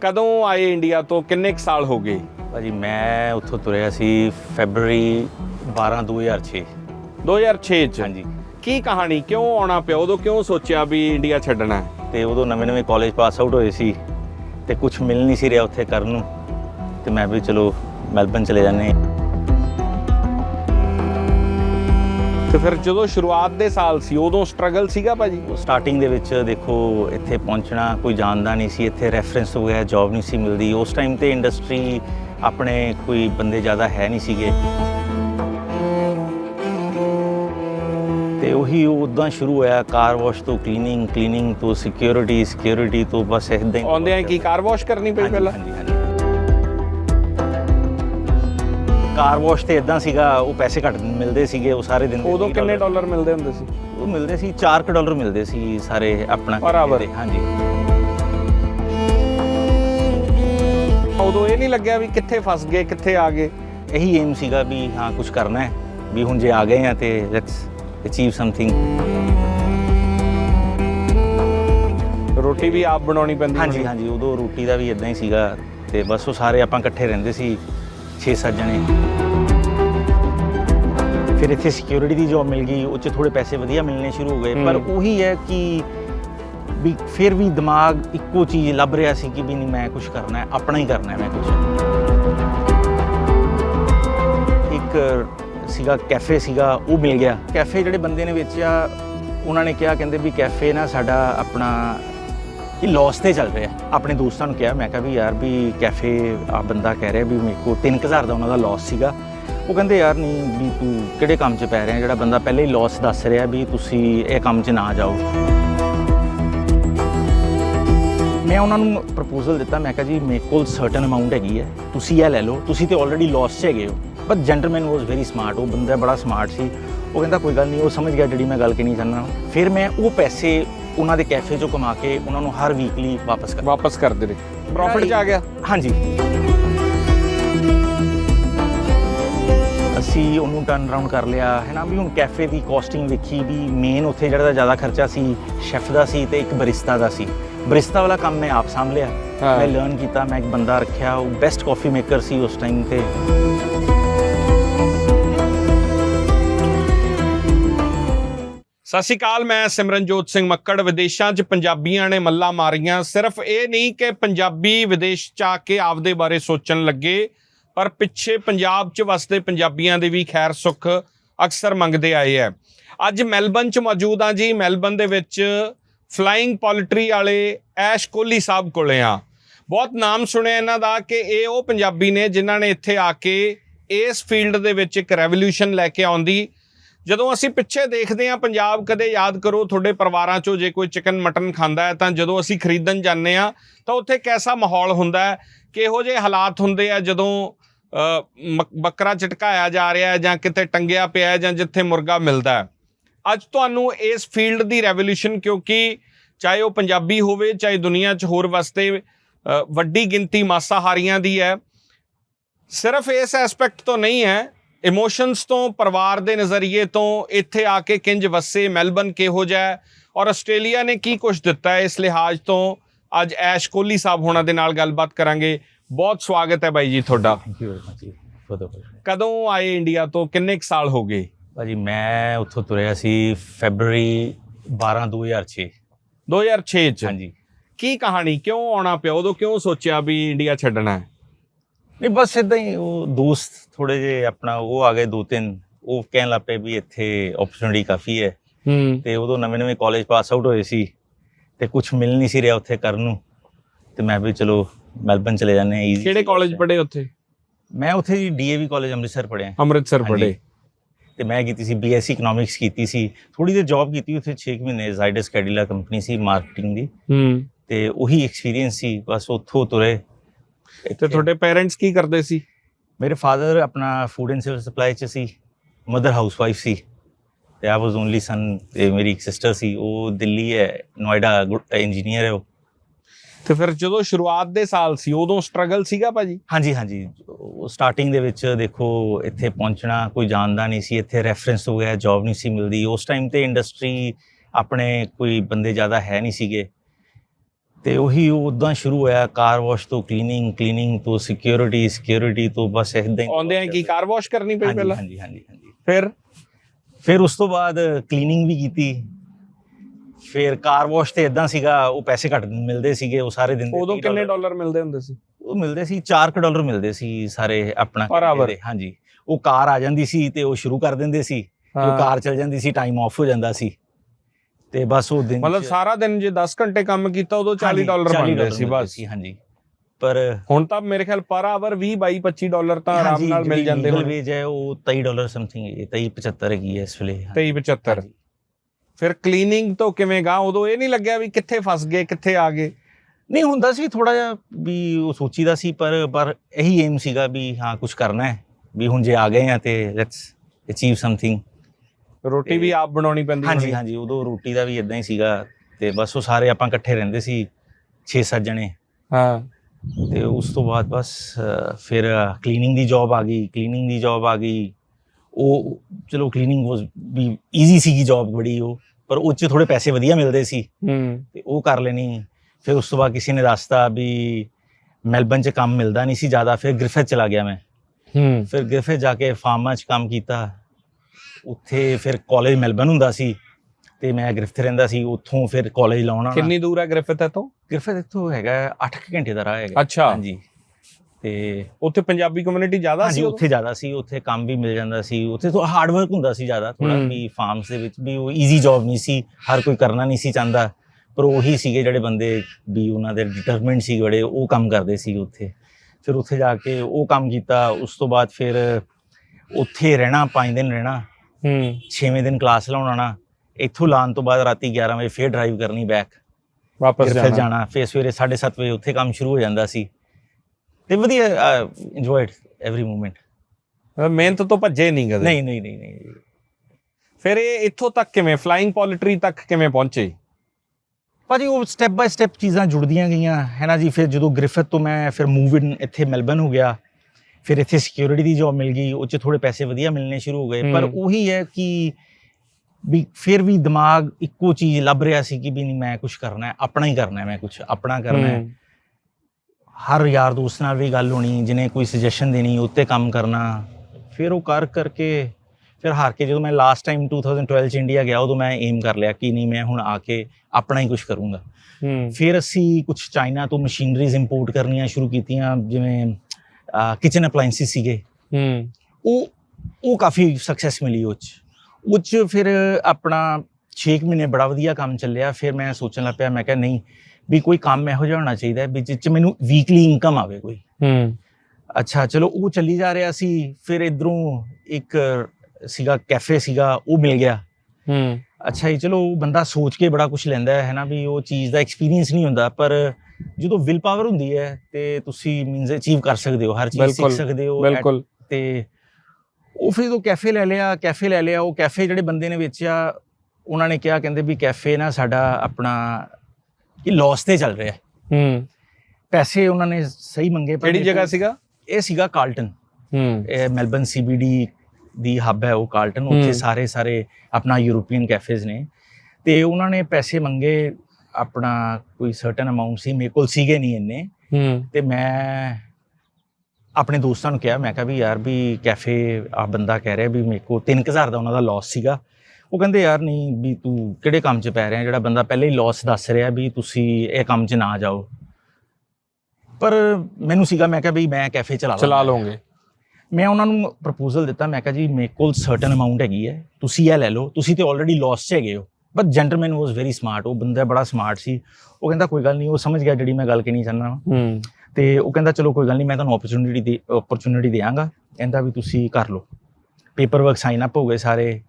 ਕਦੋਂ ਆਏ ਇੰਡੀਆ ਤੋਂ? ਕਿੰਨੇ ਕੁ ਸਾਲ ਹੋ ਗਏ? ਭਾਜੀ ਮੈਂ ਉੱਥੋਂ ਤੁਰਿਆ ਸੀ ਫੈਬਰੂਰੀ 12 2006 2006 ਚ? ਹਾਂਜੀ। ਕੀ ਕਹਾਣੀ? ਕਿਉਂ ਆਉਣਾ ਪਿਆ? ਉਦੋਂ ਕਿਉਂ ਸੋਚਿਆ ਵੀ ਇੰਡੀਆ ਛੱਡਣਾ? ਹੈ ਤੇ ਉਦੋਂ ਨਵੇਂ ਨਵੇਂ ਕਾਲਜ ਪਾਸ ਆਊਟ ਹੋਏ ਸੀ ਤੇ ਕੁਝ ਮਿਲ ਨਹੀਂ ਸੀ ਰਿਹਾ ਉੱਥੇ ਕਰਨ ਨੂੰ। ਤੇ ਮੈਂ ਵੀ ਚਲੋ ਮੈਲਬਨ ਚਲੇ ਜਾਂਦੇ ਹਾਂ। ਤੇ ਫਿਰ ਜਦੋਂ ਸ਼ੁਰੂਆਤ ਦੇ ਸਾਲ ਸੀ ਉਦੋਂ ਸਟਰਗਲ ਸੀਗਾ ਭਾਜੀ? ਸਟਾਰਟਿੰਗ ਦੇ ਵਿੱਚ ਦੇਖੋ ਇੱਥੇ ਪਹੁੰਚਣਾ ਕੋਈ ਜਾਣਦਾ ਨਹੀਂ ਸੀ ਇੱਥੇ ਰੈਫਰੈਂਸ ਵਗੈਰਾ ਜੌਬ ਨਹੀਂ ਸੀ ਮਿਲਦੀ। ਉਸ ਟਾਈਮ ਤੇ ਇੰਡਸਟਰੀ ਆਪਣੇ ਕੋਈ ਬੰਦੇ ਜ਼ਿਆਦਾ ਹੈ ਨਹੀਂ ਸੀਗੇ। ਤੇ ਉਹੀ ਉਦਾਂ ਸ਼ੁਰੂ ਹੋਇਆ ਕਾਰ ਵਾਸ਼ ਤੋਂ ਕਲੀਨਿੰਗ ਕਲੀਨਿੰਗ ਤੋਂ ਸਿਕਿਉਰਿਟੀ ਸਿਕਿਉਰਿਟੀ ਤੋਂ ਬਸ ਇਦਾਂ ਹੀ। ਆਉਂਦਿਆਂ ਕੀ ਕਾਰ ਵਾਸ਼ ਕਰਨੀ ਪਈ ਪਹਿਲਾਂ? ਹਾਂਜੀ ਹਾਂਜੀ। ਕਾਰ ਵਾਸ਼ ਤੇ ਇਦਾਂ ਸੀਗਾ ਉਹ ਪੈਸੇ ਘੱਟ ਮਿਲਦੇ ਸੀਗੇ ਉਹ ਸਾਰੇ ਦਿਨ ਦੇ ਉਦੋਂ 20 ਕਿੰਨੇ ਡਾਲਰ। ਮਿਲਦੇ ਹੁੰਦੇ ਸੀ ਉਹ ਮਿਲਦੇ ਸੀ 4 ਡਾਲਰ ਮਿਲਦੇ ਸੀ ਸਾਰੇ ਆਪਣਾ। ਦੇ, ਹਾਂਜੀ ਉਦੋਂ ਇਹ ਨਹੀਂ ਲੱਗਿਆ ਵੀ ਕਿੱਥੇ ਫਸ ਗਏ ਕਿੱਥੇ ਆ ਗਏ ਇਹੀ ਏਮ ਸੀਗਾ ਵੀ ਹਾਂ ਕੁਝ ਕਰਨਾ ਹੈ ਵੀ ਹੁਣ ਜੇ ਆ ਗਏ ਆ ਤੇ ਲੈਟਸ ਅਚੀਵ ਸਮਥਿੰਗ ਰੋਟੀ ਵੀ ਆਪ ਬਣਾਉਣੀ ਪੈਂਦੀ ਹਾਂਜੀ। ਹਾਂਜੀ ਉਦੋਂ ਰੋਟੀ ਦਾ ਵੀ ਇਦਾਂ ਹੀ ਸੀਗਾ ਤੇ ਬਸ ਉਹ ਸਾਰੇ ਆਪਾਂ ਇਕੱਠੇ ਰਹਿੰਦੇ ਸੀ 6-7 ਜਣੇ। ਫਿਰ ਇੱਥੇ ਸਿਕਿਉਰਿਟੀ ਦੀ ਜੌਬ ਮਿਲ ਗਈ ਉਹ 'ਚ ਥੋੜੇ ਪੈਸੇ ਵਧੀਆ ਮਿਲਣੇ ਸ਼ੁਰੂ ਹੋ ਗਏ। ਪਰ। ਉਹੀ ਹੈ ਕਿ ਵੀ ਫਿਰ ਵੀ ਦਿਮਾਗ ਇੱਕੋ ਚੀਜ਼ ਲੱਭ ਰਿਹਾ ਸੀ ਕਿ ਵੀ ਨਹੀਂ ਮੈਂ ਕੁਝ ਕਰਨਾ ਹੈ ਆਪਣਾ ਹੀ ਕਰਨਾ ਹੈ ਮੈਂ ਕੁਝ ਇੱਕ ਸੀਗਾ ਕੈਫੇ ਸੀਗਾ ਉਹ ਮਿਲ ਗਿਆ। ਕੈਫੇ ਜਿਹੜੇ ਬੰਦੇ ਨੇ ਵੇਚਿਆ ਉਹਨਾਂ ਨੇ ਕਿਹਾ ਕਹਿੰਦੇ ਵੀ ਕੈਫੇ ਨਾ ਸਾਡਾ ਆਪਣਾ ਇਹ ਲਾਸ ਤੇ ਚੱਲ ਰਿਹਾ ਆਪਣੇ ਦੋਸਤਾਂ ਨੂੰ ਕਿਹਾ, ਮੈਂ ਕਿਹਾ ਵੀ ਯਾਰ ਵੀ ਕੈਫੇ ਆ ਬੰਦਾ ਕਹਿ ਰਿਹਾ ਵੀ ਮੇਰੇ ਕੋਲ 3000 ਦਾ ਉਹਨਾਂ ਦਾ ਲਾਸ ਸੀਗਾ। ਉਹ ਕਹਿੰਦੇ, ਯਾਰ ਨਹੀਂ, ਵੀ ਤੂੰ ਕਿਹੜੇ ਕੰਮ 'ਚ ਪੈ ਰਿਹਾ? ਜਿਹੜਾ ਬੰਦਾ ਪਹਿਲੇ ਹੀ ਲਾਸ ਦੱਸ ਰਿਹਾ ਵੀ ਤੁਸੀਂ ਇਹ ਕੰਮ 'ਚ ਨਾ ਜਾਓ। ਮੈਂ ਉਹਨਾਂ ਨੂੰ ਪ੍ਰਪੋਜ਼ਲ ਦਿੱਤਾ, ਮੈਂ ਕਿਹਾ ਜੀ, ਮੇਰੇ ਕੋਲ ਸਰਟਨ ਅਮਾਉਂਟ ਹੈਗੀ ਹੈ, ਤੁਸੀਂ ਇਹ ਲੈ ਲਓ। ਤੁਸੀਂ ਤੇ ਆਲਰੇਡੀ ਲਾਸ 'ਚ ਹੈਗੇ ਹੋ but gentleman was very smart ਉਹ ਬੰਦਾ ਬੜਾ ਸਮਾਰਟ ਸੀ। ਉਹ ਕਹਿੰਦਾ, ਕੋਈ ਗੱਲ ਨਹੀਂ, ਉਹ ਸਮਝ ਗਿਆ ਜਿਹੜੀ ਮੈਂ ਗੱਲ ਕਹਿਣੀ ਚਾਹੁੰਦਾ ਫਿਰ ਮੈਂ ਉਹ ਪੈਸੇ ਉਹਨਾਂ ਦੇ ਕੈਫੇ 'ਚੋਂ ਕਮਾ ਕੇ ਉਹਨਾਂ ਨੂੰ ਹਰ ਵੀਕਲੀ ਵਾਪਸ ਕਰ ਵਾਪਸ ਕਰਦੇ ਰਹੇ। ਪ੍ਰੋਫਿਟ ਚ ਆ ਗਿਆ। ਹਾਂਜੀ। ਅਸੀਂ ਉਹਨੂੰ ਟਰਨ ਅਰਾਊਂਡ ਕਰ ਲਿਆ ਹੈ ਨਾ? ਵੀ ਹੁਣ ਕੈਫੇ ਦੀ ਕਾਸਟਿੰਗ ਵੇਖੀ ਵੀ ਮੇਨ ਉੱਥੇ ਜਿਹੜਾ ਜ਼ਿਆਦਾ ਖਰਚਾ ਸੀ ਸ਼ੈਫ ਦਾ ਸੀ ਤੇ ਇੱਕ ਬਰਿਸਤਾ ਦਾ ਸੀ। ਬਰਿਸਤਾ ਵਾਲਾ ਕੰਮ ਮੈਂ ਆਪ ਸੰਭ ਲਿਆ। ਹਾਂ। ਮੈਂ ਲਰਨ ਕੀਤਾ ਮੈਂ ਇੱਕ ਬੰਦਾ ਰੱਖਿਆ ਉਹ ਬੈਸਟ ਕਾਫੀ ਮੇਕਰ ਸੀ ਉਸ ਟਾਈਮ ਤੇ। ਸਤਿ ਸ਼੍ਰੀ ਅਕਾਲ, ਮੈਂ ਸਿਮਰਨਜੋਤ ਸਿੰਘ ਮੱਕੜ। ਵਿਦੇਸ਼ਾਂ 'ਚ ਪੰਜਾਬੀਆਂ ਨੇ ਮੱਲਾ ਮਾਰੀਆਂ। ਸਿਰਫ ਇਹ ਨਹੀਂ ਕਿ ਪੰਜਾਬੀ ਵਿਦੇਸ਼ 'ਚ ਆ ਕੇ ਆਪਦੇ ਬਾਰੇ ਸੋਚਣ ਲੱਗੇ, ਪਰ ਪਿੱਛੇ ਪੰਜਾਬ 'ਚ ਵਸਦੇ ਪੰਜਾਬੀਆਂ ਦੇ ਵੀ ਖੈਰ ਸੁੱਖ ਅਕਸਰ ਮੰਗਦੇ ਆਏ ਹੈ। ਅੱਜ ਮੈਲਬਨ 'ਚ ਮੌਜੂਦ ਹਾਂ ਜੀ। ਮੈਲਬਨ ਦੇ ਵਿੱਚ ਫਲਾਈਂਗ ਪੋਲਟਰੀ ਵਾਲੇ ਐਸ਼ ਕੋਹਲੀ ਸਾਹਿਬ ਕੋਲੇ ਆ ਬਹੁਤ ਨਾਮ ਸੁਣਿਆ ਇਹਨਾਂ ਦਾ ਕਿ ਇਹ ਉਹ ਪੰਜਾਬੀ ਨੇ ਜਿਨ੍ਹਾਂ ਨੇ ਇੱਥੇ ਆ ਕੇ ਇਸ ਫੀਲਡ ਦੇ ਵਿੱਚ ਇੱਕ ਰੈਵੋਲੂਸ਼ਨ ਲੈ ਕੇ ਆਉਂਦੀ ਜਦੋਂ ਅਸੀਂ ਪਿੱਛੇ ਦੇਖਦੇ ਹਾਂ ਪੰਜਾਬ ਕਦੇ ਯਾਦ ਕਰੋ ਤੁਹਾਡੇ ਪਰਿਵਾਰਾਂ ਚੋਂ ਜੇ ਕੋਈ ਚਿਕਨ ਮਟਨ ਖਾਂਦਾ ਹੈ ਤਾਂ ਜਦੋਂ ਅਸੀਂ ਖਰੀਦਣ ਜਾਂਦੇ ਆ ਤਾਂ ਉੱਥੇ ਕੈਸਾ ਮਾਹੌਲ ਹੁੰਦਾ ਹੈ? ਕਿਹੋ ਜਿਹੇ ਹਾਲਾਤ ਹੁੰਦੇ ਆ ਜਦੋਂ ਅ, ਬੱਕਰਾ ਝਟਕਾਇਆ ਜਾ ਰਿਹਾ ਹੈ ਜਾਂ ਕਿਤੇ ਟੰਗਿਆ ਪਿਆ ਹੈ ਜਾਂ ਜਿੱਥੇ ਮੁਰਗਾ ਮਿਲਦਾ ਹੈ? ਅੱਜ ਤੁਹਾਨੂੰ ਇਸ ਫੀਲਡ ਦੀ ਰੈਵੋਲੂਸ਼ਨ ਕਿਉਂਕਿ ਚਾਹੇ ਉਹ ਪੰਜਾਬੀ ਹੋਵੇ ਚਾਹੇ ਦੁਨੀਆ 'ਚ ਹੋਰ ਵਸਤੇ ਵੱਡੀ ਗਿਣਤੀ ਮਾਸਾਹਾਰੀਆਂ ਦੀ ਹੈ ਸਿਰਫ ਇਸ ਐਸਪੈਕਟ ਤੋਂ ਨਹੀਂ ਹੈ ਇਮੋਸ਼ਨਸ ਤੋਂ ਪਰਿਵਾਰ ਦੇ ਨਜ਼ਰੀਏ ਤੋਂ ਇੱਥੇ ਆ ਕੇ ਕਿੰਜ ਵਸੇ ਮੈਲਬਨ ਕਿਹੋ ਜਿਹਾ ਔਰ ਆਸਟ੍ਰੇਲੀਆ ਨੇ ਕੀ ਕੁਝ ਦਿੱਤਾ ਹੈ ਇਸ ਲਿਹਾਜ਼ ਤੋਂ? ਅੱਜ ਐਸ਼ ਕੋਹਲੀ ਸਾਹਿਬ ਹੋਣਾ ਦੇ ਨਾਲ ਗੱਲਬਾਤ ਕਰਾਂਗੇ। ਬਹੁਤ ਸਵਾਗਤ ਹੈ ਬਾਈ ਜੀ ਤੁਹਾਡਾ। ਥੈਂਕ ਯੂ ਵੈਰੀ ਮਚ ਜੀ. ਕਦੋਂ ਆਏ ਇੰਡੀਆ ਤੋਂ? ਕਿੰਨੇ ਕੁ ਸਾਲ ਹੋ ਗਏ? ਭਾਜੀ ਮੈਂ ਉੱਥੋਂ ਤੁਰਿਆ ਸੀ ਫੈਬਰੂਰੀ 12 2006 2006 ਚ? ਹਾਂਜੀ। ਕੀ ਕਹਾਣੀ? ਕਿਉਂ ਆਉਣਾ ਪਿਆ? ਉਦੋਂ ਕਿਉਂ ਸੋਚਿਆ ਵੀ ਇੰਡੀਆ ਛੱਡਣਾ ਹੈ? ਨਹੀਂ ਬਸ ਇਦਾਂ ਹੀ ਉਹ ਦੋਸਤ ਥੋੜੇ ਜੇ ਆਪਣਾ ਉਹ ਆ ਗਏ ਦੋ ਤਿੰਨ ਉਹ ਕਹਿਣ ਲੱਗ ਪਏ ਵੀ ਇੱਥੇ ਓਪਰਚੁਨਿਟੀ ਕਾਫੀ ਹੈ। ਹੂੰ। ਤੇ ਉਦੋਂ ਨਵੇਂ ਨਵੇਂ ਕਾਲਜ ਪਾਸ ਆਊਟ ਹੋਏ ਸੀ ਤੇ ਕੁਝ ਮਿਲ ਨਹੀਂ ਸੀ ਰਿਹਾ ਉੱਥੇ ਕਰਨ ਨੂੰ। ਤੇ ਮੈਂ ਵੀ ਚਲੋ ਮੈਲਬਨ ਚਲੇ ਜਾਂਦੇ ਆ easy ਕਿਹੜੇ ਕਾਲਜ ਪੜ੍ਹੇ ਉੱਥੇ? ਮੈਂ ਉੱਥੇ ਜੀ ਡੀਏਵੀ ਕਾਲਜ ਅੰਮ੍ਰਿਤਸਰ ਪੜ੍ਹਿਆ। ਅੰਮ੍ਰਿਤਸਰ। ਪੜ੍ਹੇ। ਤੇ ਮੈਂ ਕੀਤੀ ਸੀ ਬੀਐਸਸੀ ਇਕਨੋਮਿਕਸ ਕੀਤੀ ਸੀ। ਥੋੜੀ ਦੇਰ ਜੌਬ ਕੀਤੀ ਉੱਥੇ 6 ਮਹੀਨੇ ਜ਼ਾਈਡਸ ਕੈਡਿਲਾ ਕੰਪਨੀ ਸੀ ਮਾਰਕੀਟਿੰਗ ਦੀ। ਹੂੰ। ਤੇ ਉਹੀ ਐਕਸਪੀਰੀਅੰਸ ਸੀ ਬਸ ਉੱਥੋਂ ਤੁਰੇ। ਤੇ ਤੁਹਾਡੇ ਪੇਰੈਂਟਸ ਕੀ ਕਰਦੇ ਸੀ? ਮੇਰੇ ਫਾਦਰ ਆਪਣਾ ਫੂਡ ਐਂਡ ਸਿਵਲ ਸਪਲਾਈ ਚ ਸੀ ਮਦਰ ਹਾਊਸਵਾਈਫ ਸੀ ਤੇ ਆ ਵਾਸ ਓਨਲੀ ਸਨ ਤੇ ਮੇਰੀ ਇੱਕ ਸਿਸਟਰ ਸੀ ਉਹ ਦਿੱਲੀ ਹੈ ਨੋਇਡਾ ਇੰਜੀਨੀਅਰ ਹੈ ਉਹ। ਤੇ ਫਿਰ ਜਦੋਂ ਸ਼ੁਰੂਆਤ ਦੇ ਸਾਲ ਸੀ ਉਦੋਂ ਸਟਰਗਲ ਸੀਗਾ ਭਾਜੀ? ਹਾਂਜੀ ਹਾਂਜੀ। ਉਹ ਸਟਾਰਟਿੰਗ ਦੇ ਵਿੱਚ ਦੇਖੋ ਇੱਥੇ ਪਹੁੰਚਣਾ ਕੋਈ ਜਾਣਦਾ ਨਹੀਂ ਸੀ ਇੱਥੇ ਰੈਫਰੈਂਸ ਵਗੈਰਾ ਜੌਬ ਨਹੀਂ ਸੀ ਮਿਲਦੀ। ਉਸ ਟਾਈਮ ਤੇ ਇੰਡਸਟਰੀ ਆਪਣੇ ਕੋਈ ਬੰਦੇ ਜ਼ਿਆਦਾ ਹੈ ਨਹੀਂ ਸੀਗੇ। ਤੇ ਉਹੀ ਉਦਾਂ ਸ਼ੁਰੂ ਹੋਇਆ ਕਾਰ ਵਾਸ਼ ਤੋਂ ਕਲੀਨਿੰਗ ਕਲੀਨਿੰਗ ਤੋਂ ਸਿਕਿਉਰਿਟੀ ਸਿਕਿਉਰਿਟੀ ਤੋਂ ਬਸ ਇਦਾਂ ਹੀ। ਆਉਂਦੇ ਆ ਕੀ ਕਾਰ ਵਾਸ਼ ਕਰਨੀ ਪਈ ਪਹਿਲਾਂ? ਹਾਂਜੀ ਹਾਂਜੀ ਹਾਂਜੀ। ਫਿਰ? ਫਿਰ ਉਸ ਤੋਂ ਬਾਅਦ ਕਲੀਨਿੰਗ ਵੀ ਕੀਤੀ। ਫਿਰ ਕਾਰ ਵਾਸ਼ ਤੇ ਇਦਾਂ ਸੀਗਾ ਉਹ ਪੈਸੇ ਘੱਟ ਮਿਲਦੇ ਸੀਗੇ ਉਹ ਸਾਰੇ ਦਿਨ ਦੇ ਉਦੋਂ 30 ਕਿੰਨੇ ਡਾਲਰ। ਮਿਲਦੇ ਹੁੰਦੇ ਸੀ? ਉਹ ਮਿਲਦੇ ਸੀ 4 ਡਾਲਰ ਮਿਲਦੇ ਸੀ ਸਾਰੇ ਆਪਣਾ? ਦੇ, ਹਾਂਜੀ। ਉਹ ਕਾਰ ਆ ਜਾਂਦੀ ਸੀ ਤੇ ਉਹ ਸ਼ੁਰੂ ਕਰ ਦਿੰਦੇ ਸੀ। ਉਹ ਕਾਰ ਚਲ ਜਾਂਦੀ ਸੀ ਟਾਈਮ ਆਫ ਹੋ ਜਾਂਦਾ ਸੀ। ਤੇ ਬਸ ਉਹ ਦਿਨ ਮਤਲਬ ਸਾਰਾ ਦਿਨ ਜੇ 10 ਘੰਟੇ ਕੰਮ ਕੀਤਾ ਉਦੋਂ 40 ਹਾਂਜੀ, ਡਾਲਰ 40 ਬਣਦੇ ਸੀ ਬਸ। ਹਾਂਜੀ। ਪਰ ਹੁਣ ਤਾਂ ਮੇਰੇ ਖਿਆਲ ਪਰ ਆਵਰ 20 22 25 ਡਾਲਰ ਤਾਂ ਆਰਾਮ ਨਾਲ ਮਿਲ ਜਾਂਦੇ ਹੋਣ। ਵੇਜ ਹੈ ਉਹ 23 ਡਾਲਰ ਸਮਥਿੰਗ 23 75 ਹੈਗੀ ਹੈ ਇਸ ਵੇਲੇ 23 75 ਹਾਂਜੀ। ਫਿਰ ਕਲੀਨਿੰਗ ਤੋਂ ਕਿਵੇਂ ਗਾ? ਉਦੋਂ ਇਹ ਨਹੀਂ ਲੱਗਿਆ ਵੀ ਕਿੱਥੇ ਫਸ ਗਏ ਕਿੱਥੇ ਆ ਗਏ? ਨਹੀਂ ਹੁੰਦਾ ਸੀ ਥੋੜਾ ਜਿਹਾ ਵੀ ਉਹ ਸੋਚੀਦਾ ਸੀ ਪਰ ਪਰ ਇਹੀ ਏਮ ਸੀਗਾ ਵੀ ਹਾਂ ਕੁਝ ਕਰਨਾ ਹੈ ਵੀ ਹੁਣ ਜੇ ਆ ਗਏ ਆ ਤੇ ਲੈਟਸ ਅਚੀਵ ਸਮਥਿੰਗ ਰੋਟੀ ਵੀ ਆਪ ਬਣਾਉਣੀ ਪੈਂਦੀ ਹਾਂਜੀ। ਹਾਂਜੀ ਉਦੋਂ ਰੋਟੀ ਦਾ ਵੀ ਇਦਾਂ ਹੀ ਸੀਗਾ ਤੇ ਬਸ ਉਹ ਸਾਰੇ ਆਪਾਂ ਇਕੱਠੇ ਰਹਿੰਦੇ ਸੀ 6-7 ਜਣੇ। ਹਾਂ। ਤੇ ਉਸ ਤੋਂ ਬਾਅਦ ਬਸ ਫਿਰ ਕਲੀਨਿੰਗ ਦੀ ਜੌਬ ਆ ਗਈ ਕਲੀਨਿੰਗ ਦੀ ਜੌਬ ਆ ਗਈ। ਉਹ ਚਲੋ ਕਲੀਨਿੰਗ ਵਾਸ ਵੀ ਈਜ਼ੀ ਸੀਗੀ ਜੌਬ ਬੜੀ ਉਹ ਪਰ ਉਹ 'ਚ ਥੋੜੇ ਪੈਸੇ ਵਧੀਆ ਮਿਲਦੇ ਸੀ। ਹੂੰ। ਤੇ ਉਹ ਕਰ ਲੈਣੀ। ਫਿਰ ਉਸ ਤੋਂ ਬਾਅਦ ਕਿਸੇ ਨੇ ਦੱਸਤਾ ਵੀ ਮੈਲਬਨ 'ਚ ਕੰਮ ਮਿਲਦਾ ਨਹੀਂ ਸੀ ਜ਼ਿਆਦਾ ਫਿਰ ਗ੍ਰਿਫਿਥ ਚਲਾ ਗਿਆ ਮੈਂ। ਹੂੰ। ਫਿਰ ਗ੍ਰਿਫਿਥ ਜਾ ਕੇ ਫਾਰਮਾਂ 'ਚ ਕੰਮ ਕੀਤਾ। ਉੱਥੇ ਫਿਰ ਕਾਲਜ ਮੈਲਬਨ ਹੁੰਦਾ ਸੀ ਤੇ ਮੈਂ ਗ੍ਰਿਫਿਥ ਰਹਿੰਦਾ ਸੀ ਉੱਥੋਂ ਫਿਰ ਕਾਲਜ ਲਾਉਣਾ ਕਿੰਨੀ ਦੂਰ ਹੈ ਗ੍ਰਿਫਿਥ ਤੋਂ ਗ੍ਰਿਫਿਥ ਇੱਥੋਂ ਹੈਗਾ 8 ਘੰਟੇ ਦਾ ਰਾਹ ਹੈਗਾ। ਅੱਛਾ। ਹਾਂਜੀ। ਤੇ ਉੱਥੇ ਪੰਜਾਬੀ ਕਮਿਊਨਿਟੀ ਜ਼ਿਆਦਾ ਸੀ? ਉੱਥੇ ਜ਼ਿਆਦਾ ਸੀ ਉੱਥੇ ਕੰਮ ਵੀ ਮਿਲ ਜਾਂਦਾ ਸੀ ਉੱਥੇ ਤੋਂ ਹਾਰਡ ਵਰਕ ਹੁੰਦਾ ਸੀ ਜ਼ਿਆਦਾ ਥੋੜਾ। ਵੀ ਫਾਰਮਸ ਦੇ ਵਿੱਚ ਵੀ ਉਹ ਈਜ਼ੀ ਜੌਬ ਨਹੀਂ ਸੀ ਹਰ ਕੋਈ ਕਰਨਾ ਨਹੀਂ ਸੀ ਚਾਹੁੰਦਾ। ਪਰ ਉਹੀ ਸੀਗੇ ਜਿਹੜੇ ਬੰਦੇ ਵੀ ਉਹਨਾਂ ਦੇ ਡਿਟਰਮਿਨਡ ਸੀ ਬੜੇ ਉਹ ਕੰਮ ਕਰਦੇ ਸੀ ਉੱਥੇ। ਫਿਰ ਉੱਥੇ ਜਾ ਕੇ ਉਹ ਕੰਮ ਕੀਤਾ ਉਸ ਤੋਂ ਬਾਅਦ ਫਿਰ ਉੱਥੇ ਰਹਿਣਾ 5 ਦਿਨ ਰਹਿਣਾ। ਹੂੰ। 6ਵੇਂ ਦਿਨ ਕਲਾਸ ਲਾਉਣ ਆਉਣਾ ਇੱਥੋਂ ਲਾਉਣ ਤੋਂ ਬਾਅਦ ਰਾਤੀ 11 ਵਜੇ ਫਿਰ ਡਰਾਈਵ ਕਰਨੀ ਬੈਕ ਵਾਪਸ ਫਿਰ ਜਾਣਾ। ਜਾਣਾ ਫਿਰ ਸਵੇਰੇ 7:30 ਵਜੇ ਉੱਥੇ ਕੰਮ ਸ਼ੁਰੂ ਹੋ ਜਾਂਦਾ ਸੀ। ਤੇ ਵਧੀਆ ਇੰਜੋਇਡ ਐਵਰੀ ਮੂਮੈਂਟ ਅਹ ਮਿਹਨਤ ਤੋਂ ਭੱਜੇ ਨਹੀਂ ਕਦੇ। ਨਹੀਂ ਨਹੀਂ ਨਹੀਂ ਨਹੀਂ। ਫਿਰ ਇਹ ਇੱਥੋਂ ਤੱਕ ਕਿਵੇਂ ਫਲਾਈਂਗ ਪੋਲਿਟਰੀ ਤੱਕ ਕਿਵੇਂ ਪਹੁੰਚੇ? ਭਾਜੀ ਉਹ ਸਟੈਪ ਬਾਈ ਸਟੈਪ ਚੀਜ਼ਾਂ ਜੁੜਦੀਆਂ ਗਈਆਂ। ਹੈ ਨਾ ਜੀ ਫਿਰ ਜਦੋਂ ਗ੍ਰਿਫਿਥ ਤੋਂ ਮੈਂ ਫਿਰ ਮੂਵ ਇਨ ਇੱਥੇ ਮੈਲਬਨ ਹੋ ਗਿਆ। ਫਿਰ ਇੱਥੇ ਸਿਕਿਉਰਿਟੀ ਦੀ ਜੌਬ ਮਿਲ ਗਈ ਉਹ 'ਚ ਥੋੜੇ ਪੈਸੇ ਵਧੀਆ ਮਿਲਣੇ ਸ਼ੁਰੂ ਹੋ ਗਏ ਪਰ। ਉਹੀ ਹੈ ਕਿ ਵੀ ਫਿਰ ਵੀ ਦਿਮਾਗ ਇੱਕੋ ਚੀਜ਼ ਲੱਭ ਰਿਹਾ ਸੀ ਕਿ ਵੀ ਨਹੀਂ ਮੈਂ ਕੁਝ ਕਰਨਾ ਹੈ ਆਪਣਾ ਹੀ ਕਰਨਾ ਹੈ ਮੈਂ ਕੁਝ ਆਪਣਾ ਕਰਨਾ ਹੈ। ਹਰ ਯਾਰ ਦੋਸਤ ਨਾਲ ਵੀ ਗੱਲ ਹੋਣੀ ਜਿਹਨੇ ਕੋਈ ਸੁਜੈਸ਼ਨ ਦੇਣੀ ਉੱਤੇ ਕੰਮ ਕਰਨਾ ਫਿਰ ਉਹ ਕਰ ਕਰਕੇ ਫਿਰ ਹਾਰ ਕੇ ਜਦੋਂ ਮੈਂ ਲਾਸਟ ਟਾਈਮ 2012 ਚ ਇੰਡੀਆ ਗਿਆ ਉਦੋਂ ਮੈਂ ਏਮ ਕਰ ਲਿਆ ਕਿ ਨਹੀਂ ਮੈਂ ਹੁਣ ਆ ਕੇ ਆਪਣਾ ਹੀ ਕੁਝ ਕਰੂੰਗਾ ਫਿਰ ਅਸੀਂ ਕੁਝ ਚਾਈਨਾ ਤੋਂ ਮਸ਼ੀਨਰੀਜ਼ ਇੰਪੋਰਟ ਕਰਨੀਆਂ ਸ਼ੁਰੂ ਕੀਤੀਆਂ ਜਿਵੇਂ ਕਿਚਨ ਅਪਲਾਈਐਂਸਿਸ ਸੀਗੇ। ਹੂੰ। ਉਹ ਉਹ ਕਾਫੀ ਸਕਸੈਸ ਮਿਲੀ ਉਹ 'ਚ। ਉਹ 'ਚ ਫਿਰ ਆਪਣਾ 6 ਮਹੀਨੇ ਬੜਾ ਵਧੀਆ ਕੰਮ ਚੱਲਿਆ। ਫਿਰ ਮੈਂ ਸੋਚਣ ਲੱਗ ਪਿਆ ਮੈਂ ਕਿਹਾ ਨਹੀਂ ਵੀ ਕੋਈ ਕੰਮ ਇਹੋ ਜਿਹਾ ਹੋਣਾ ਚਾਹੀਦਾ ਵੀ ਜਿਸ 'ਚ ਮੈਨੂੰ ਵੀਕਲੀ ਇਨਕਮ ਆਵੇ ਕੋਈ। ਹੂੰ। ਅੱਛਾ ਚਲੋ ਉਹ ਚੱਲੀ ਜਾ ਰਿਹਾ ਸੀ। ਫਿਰ ਇਧਰੋਂ ਇੱਕ ਸੀਗਾ ਕੈਫੇ ਸੀਗਾ ਉਹ ਮਿਲ ਗਿਆ। ਹੂੰ। ਅੱਛਾ ਜੀ ਚਲੋ ਉਹ ਬੰਦਾ ਸੋਚ ਕੇ ਬੜਾ ਕੁਝ ਲੈਂਦਾ ਹੈ ਨਾ ਵੀ ਉਹ ਚੀਜ਼ ਦਾ ਐਕਸਪੀਰੀਅੰਸ ਨਹੀਂ ਹੁੰਦਾ ਪਰ ਜਦੋਂ ਵਿਲ ਪਾਵਰ ਹੁੰਦੀ ਹੈ ਤੇ ਤੁਸੀਂ ਮੀਨਸ ਅਚੀਵ ਕਰ ਸਕਦੇ ਹੋ ਹਰ ਚੀਜ਼ ਸਿੱਖ ਸਕਦੇ ਹੋ ਬਿਲਕੁਲ। ਤੇ ਉਹ ਫਿਰ ਉਹ ਕੈਫੇ ਲੈ ਲਿਆ ਕੈਫੇ ਲੈ ਲਿਆ ਉਹ ਕੈਫੇ ਜਿਹੜੇ ਬੰਦੇ ਨੇ ਵੇਚਿਆ ਉਹਨਾਂ ਨੇ ਕਿਹਾ ਕਹਿੰਦੇ ਵੀ ਕੈਫੇ ਨਾ ਸਾਡਾ ਆਪਣਾ ਇਹ ਲਾਸ ਤੇ ਚੱਲ ਰਿਹਾ ਹੈ। ਹੂੰ। ਪੈਸੇ ਉਹਨਾਂ ਨੇ ਸਹੀ ਮੰਗੇ ਪਰ ਕਿਹੜੀ ਜਗ੍ਹਾ ਸੀਗਾ? ਇਹ ਸੀਗਾ ਕਾਲਟਨ ਹੂੰ। ਇਹ ਮੈਲਬਨ ਸੀਬੀਡੀ ਦੀ ਹੱਬ ਹੈ ਉਹ ਕਾਲਟਨ। ਉੱਥੇ ਸਾਰੇ ਸਾਰੇ ਆਪਣਾ ਯੂਰੋਪੀਅਨ ਕੈਫੇਜ਼ ਨੇ। ਤੇ ਉਹਨਾਂ ਨੇ ਪੈਸੇ ਮੰਗੇ ਆਪਣਾ ਕੋਈ ਸਰਟਨ ਅਮਾਉਂਟ ਸੀ ਮੇਰੇ ਕੋਲ ਸੀਗੇ ਨਹੀਂ ਇੰਨੇ। ਹੂੰ। ਤੇ ਮੈਂ ਆਪਣੇ ਦੋਸਤਾਂ ਨੂੰ ਕਿਹਾ ਮੈਂ ਕਿਹਾ ਵੀ ਯਾਰ ਵੀ ਕੈਫੇ ਆ ਬੰਦਾ ਕਹਿ ਰਿਹਾ ਵੀ ਮੇਰੇ ਕੋਲ 3000 ਦਾ ਉਹਨਾਂ ਦਾ ਲਾਸ ਸੀਗਾ। ਉਹ ਕਹਿੰਦੇ ਯਾਰ ਨਹੀਂ ਵੀ ਤੂੰ ਕਿਹੜੇ ਕੰਮ 'ਚ ਪੈ ਰਿਹਾ? ਜਿਹੜਾ ਬੰਦਾ ਪਹਿਲੇ ਹੀ ਲਾਸ ਦੱਸ ਰਿਹਾ ਵੀ ਤੁਸੀਂ ਇਹ ਕੰਮ 'ਚ ਨਾ ਜਾਓ। ਪਰ ਮੈਨੂੰ ਸੀਗਾ ਮੈਂ ਕਿਹਾ ਵੀ ਮੈਂ ਕੈਫੇ ਚਲਾ ਚਲਾ। ਲਓਗੇ। ਮੈਂ ਉਹਨਾਂ ਨੂੰ ਪ੍ਰਪੋਜ਼ਲ ਦਿੱਤਾ ਮੈਂ ਕਿਹਾ ਜੀ ਮੇਰੇ ਕੋਲ ਸਰਟਨ ਅਮਾਉਂਟ ਹੈਗੀ ਹੈ ਤੁਸੀਂ ਇਹ ਲੈ ਲਓ ਤੁਸੀਂ ਤੇ ਆਲਰੇਡੀ ਲਾਸ 'ਚ ਹੈਗੇ ਹੋ। But gentleman was very smart ਉਹ ਬੰਦਾ ਬੜਾ ਸਮਾਰਟ ਸੀ। ਉਹ ਕਹਿੰਦਾ ਕੋਈ ਗੱਲ ਨਹੀਂ ਉਹ ਸਮਝ ਗਿਆ ਜਿਹੜੀ ਮੈਂ ਗੱਲ ਕਹਿਣੀ ਚਾਹੁੰਦਾ ਹੂੰ। ਤੇ ਉਹ ਕਹਿੰਦਾ ਚਲੋ ਕੋਈ ਗੱਲ ਨਹੀਂ ਮੈਂ ਤੁਹਾਨੂੰ ਓਪਰਚ्युनिटी ਦੇ ਓਪਰਚ्युनिटी ਦੇਵਾਂਗਾ ਕਹਿੰਦਾ ਵੀ ਤੁਸੀਂ ਕਰ ਲਓ। ਪੇਪਰ ਵਰਕ ਸਾਈਨ ਅਪ ਹੋ ਗਏ ਸਾਰੇ।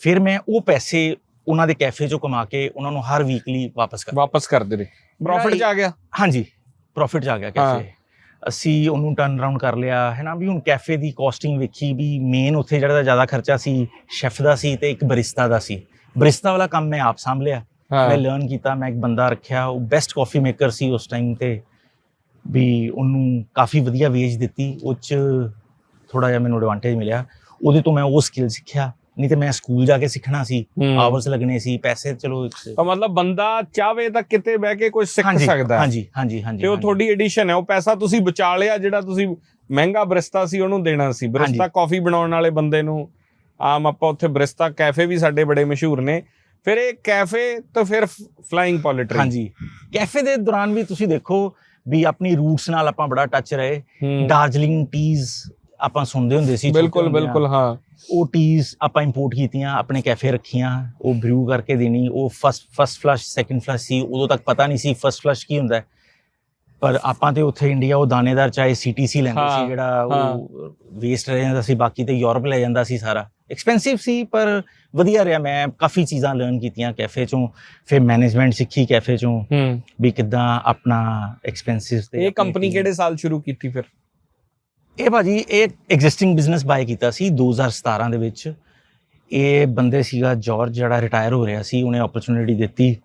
ਫਿਰ ਮੈਂ ਉਹ ਪੈਸੇ ਉਹਨਾਂ ਦੇ ਕੈਫੇ ਚੋਂ ਕਮਾ ਕੇ ਉਹਨਾਂ ਨੂੰ ਹਰ ਵੀਕਲੀ ਵਾਪਸ ਕਰ ਵਾਪਸ ਕਰਦੇ ਨੇ ਪ੍ਰੋਫਿਟ ਚ ਆ ਗਿਆ? ਹਾਂਜੀ। ਪ੍ਰੋਫਿਟ ਚ ਆ ਗਿਆ ਕੈਫੇ ਅਸੀਂ ਉਹਨੂੰ ਟਰਨ ਅਰਾਊਂਡ ਕਰ ਲਿਆ ਹੈ ਨਾ? ਵੀ ਹੁਣ ਕੈਫੇ ਦੀ ਕੋਸਟਿੰਗ ਵੇਖੀ ਵੀ ਮੇਨ ਉੱਥੇ ਜਿਹੜਾ ਜ਼ਿਆਦਾ ਖਰਚਾ ਸੀ ਸ਼ੈਫ ਦਾ ਸੀ ਤੇ ਇੱਕ ਬਰਿਸਤਾ ਦਾ ਸੀ। ਬਰਿਸਤਾ ਵਾਲਾ ਕੰਮ ਮੈਂ ਆਪ ਸੰਭਲਿਆ। ਮੈਂ ਲਰਨ ਕੀਤਾ ਮੈਂ ਇੱਕ ਬੰਦਾ ਰੱਖਿਆ ਉਹ ਬੈਸਟ ਕਾਫੀ ਮੇਕਰ ਸੀ ਉਸ ਟਾਈਮ ਤੇ। ਵੀ ਉਹਨੂੰ ਕਾਫੀ ਵਧੀਆ ਵੇਜ ਦਿੱਤੀ ਉਹ 'ਚ ਥੋੜਾ ਜਿਹਾ ਮੈਨੂੰ ਐਡਵਾਂਟੇਜ ਮਿਲਿਆ। ਉਹਦੇ ਤੋਂ ਮੈਂ ਉਹ ਸਕਿੱਲ ਸਿੱਖਿਆ ਨਹੀਂ ਤੇ ਮੈਂ ਸਕੂਲ ਜਾ ਕੇ ਸਿੱਖਣਾ ਸੀ। ਆਵਰਸ ਲੱਗਣੇ ਸੀ ਪੈਸੇ ਚਲੋ ਤਾਂ ਮਤਲਬ ਬੰਦਾ ਚਾਹਵੇ ਤਾਂ ਕਿਤੇ ਬਹਿ ਕੇ ਕੁਝ ਸਿੱਖ ਸਕਦਾ ਹਾਂਜੀ ਹਾਂਜੀ ਹਾਂਜੀ ਤੇ ਉਹ। ਤੁਹਾਡੀ ਐਡੀਸ਼ਨ ਹੈ ਉਹ ਪੈਸਾ ਤੁਸੀਂ ਬਚਾ ਲਿਆ ਜਿਹੜਾ ਤੁਸੀਂ ਮਹਿੰਗਾ ਬਰਿਸਤਾ ਸੀ ਉਹਨੂੰ ਦੇਣਾ ਸੀ। ਬਰਿਸਤਾ ਕਾਫੀ ਬਣਾਉਣ ਵਾਲੇ ਬੰਦੇ ਨੂੰ ਆਮ ਆਪਾਂ ਉੱਥੇ ਬਰਿਸਤਾ ਕੈਫੇ ਵੀ ਸਾਡੇ ਬੜੇ ਮਸ਼ਹੂਰ ਨੇ। ਫਿਰ ਇਹ ਕੈਫੇ ਤੇ ਫਿਰ ਫਲਾਈਂਗ ਪੋਲਿਟਰੀ ਹਾਂਜੀ। ਕੈਫੇ ਦੇ ਦੌਰਾਨ ਵੀ ਤੁਸੀਂ ਦੇਖੋ ਵੀ ਆਪਣੀ ਰੂਟਸ ਨਾਲ ਆਪਾਂ ਬੜਾ ਟੱਚ ਰਹੇ। ਹੂੰ। ਡਾਰਜਲਿੰਗ ਟੀਜ਼ ਆਪਾਂ ਸੁਣਦੇ ਹੁੰਦੇ ਸੀ। ਬਿਲਕੁਲ। ਬਿਲਕੁਲ ਹਾਂ। ਉਹ ਟੀਜ਼ ਆਪਾਂ ਇੰਪੋਰਟ ਕੀਤੀਆਂ ਆਪਣੇ ਕੈਫੇ ਰੱਖੀਆਂ ਉਹ ਬਰੂ ਕਰਕੇ ਦੇਣੀ ਉਹ first first flush second flush ਸੀ ਉਦੋਂ ਤੱਕ ਪਤਾ ਨਹੀਂ ਸੀ ਫਸਟ ਫਲਸ਼ ਕੀ ਹੁੰਦਾ। ਪਰ ਆਪਾਂ ਤੇ ਉੱਥੇ ਇੰਡੀਆ ਉਹ ਦਾਣੇਦਾਰ ਚਾਹੇ ਸੀਟੀਸੀ ਲੈਂਦੇ ਸੀ ਜਿਹੜਾ ਉਹ ਵੇਸਟ ਰਹਿ ਜਾਂਦਾ ਸੀ ਬਾਕੀ ਤੇ ਯੂਰਪ ਲੈ ਜਾਂਦਾ ਸੀ ਸਾਰਾ। ਐਕਸਪੈਂਸਿਵ ਸੀ ਪਰ ਵਧੀਆ ਰਿਹਾ। ਮੈਂ ਕਾਫੀ ਚੀਜ਼ਾਂ ਲਰਨ ਕੀਤੀਆਂ ਕੈਫੇ ਚੋਂ। ਫਿਰ ਮੈਨੇਜਮੈਂਟ ਸਿੱਖੀ ਕੈਫੇ ਚੋਂ। ਹੂੰ। ਵੀ ਕਿੱਦਾਂ ਆਪਣਾ ਐਕਸਪੈਂਸਿਸ ਤੇ ਇਹ ਆਪਣੀ ਕੰਪਨੀ ਕਿਹੜੇ ਸਾਲ ਸ਼ੁਰੂ ਕੀਤੀ ਫਿਰ? ਇਹ ਭਾਜੀ ਇਹ ਐਗਜ਼ਿਸਟਿੰਗ ਬਿਜ਼ਨਸ ਬਾਈ ਕੀਤਾ ਸੀ 2017 ਦੇ ਵਿੱਚ। ਇਹ ਬੰਦੇ ਸੀਗਾ ਜਾਰਜ ਜਿਹੜਾ ਰਿਟਾਇਰ ਹੋ ਰਿਹਾ ਸੀ ਉਹਨੇ ਓਪਰਚੁਨਿਟੀ ਦਿੱਤੀ।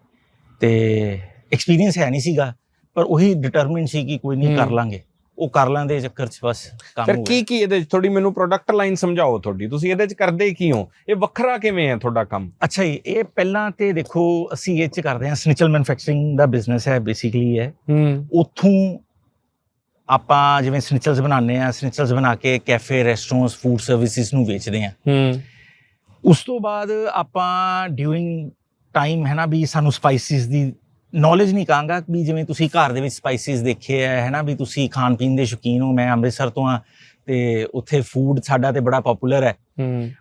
ਤੇ ਐਕਸਪੀਰੀਅੰਸ ਹੈ ਨਹੀਂ ਸੀਗਾ ਪਰ ਉਹੀ ਡਿਟਰਮਿਨਡ ਸੀ ਕਿ ਕੋਈ ਨਹੀਂ ਕਰ ਲਾਂਗੇ। ਉਹ ਕਰ ਲਾਂਦੇ ਚੱਕਰ 'ਚ ਬਸ ਕੰਮ ਫਿਰ ਕੀ ਕੀ ਇਹਦੇ ਚ? ਥੋੜੀ ਮੈਨੂੰ ਪ੍ਰੋਡਕਟ ਲਾਈਨ ਸਮਝਾਓ ਤੁਹਾਡੀ ਤੁਸੀਂ ਇਹਦੇ ਚ ਕਰਦੇ ਕੀ ਹੋ? ਇਹ ਵੱਖਰਾ ਕਿਵੇਂ ਹੈ ਤੁਹਾਡਾ ਕੰਮ? ਅੱਛਾ ਜੀ ਇਹ ਪਹਿਲਾਂ ਤੇ ਦੇਖੋ ਅਸੀਂ ਇਹ ਚ ਕਰਦੇ ਹਾਂ ਸਨਿਚਲ ਮੈਨੂਫੈਕਚਰਿੰਗ ਦਾ ਬਿਜ਼ਨਸ ਹੈ ਬੇਸਿਕਲੀ ਹੈ ਹੂੰ। ਉੱਥੋਂ ਆਪਾਂ ਜਿਵੇਂ ਸਨਿਚਲਸ ਬਣਾਉਂਦੇ ਆ ਸਨਿਚਲਸ ਬਣਾ ਕੇ ਕੈਫੇ ਰੈਸਟੋਰੈਂਟਸ ਫੂਡ ਸਰਵਿਸਿਜ਼ ਨੂੰ ਵੇਚਦੇ ਆ ਹੂੰ। ਉਸ ਤੋਂ ਬਾਅਦ ਆਪਾਂ ਡਿਊਰਿੰਗ ਟਾਈਮ ਹੈ ਨਾ ਵੀ ਸਾਨੂੰ ਸਪਾਈਸਿਸ ਦੀ ਨੌਲੇਜ ਨਹੀਂ ਕਹਾਂਗਾ ਵੀ ਜਿਵੇਂ ਤੁਸੀਂ ਘਰ ਦੇ ਵਿੱਚ ਸਪਾਈਸਿਸ ਦੇਖੇ ਆ ਹੈ ਨਾ ਵੀ ਤੁਸੀਂ ਖਾਣ ਪੀਣ ਦੇ ਸ਼ੌਕੀਨ ਹੋ ਮੈਂ ਅੰਮ੍ਰਿਤਸਰ ਤੋਂ ਆ ਤੇ ਉੱਥੇ ਫੂਡ ਸਾਡਾ ਤੇ ਬੜਾ ਪਪੂਲਰ ਹੈ।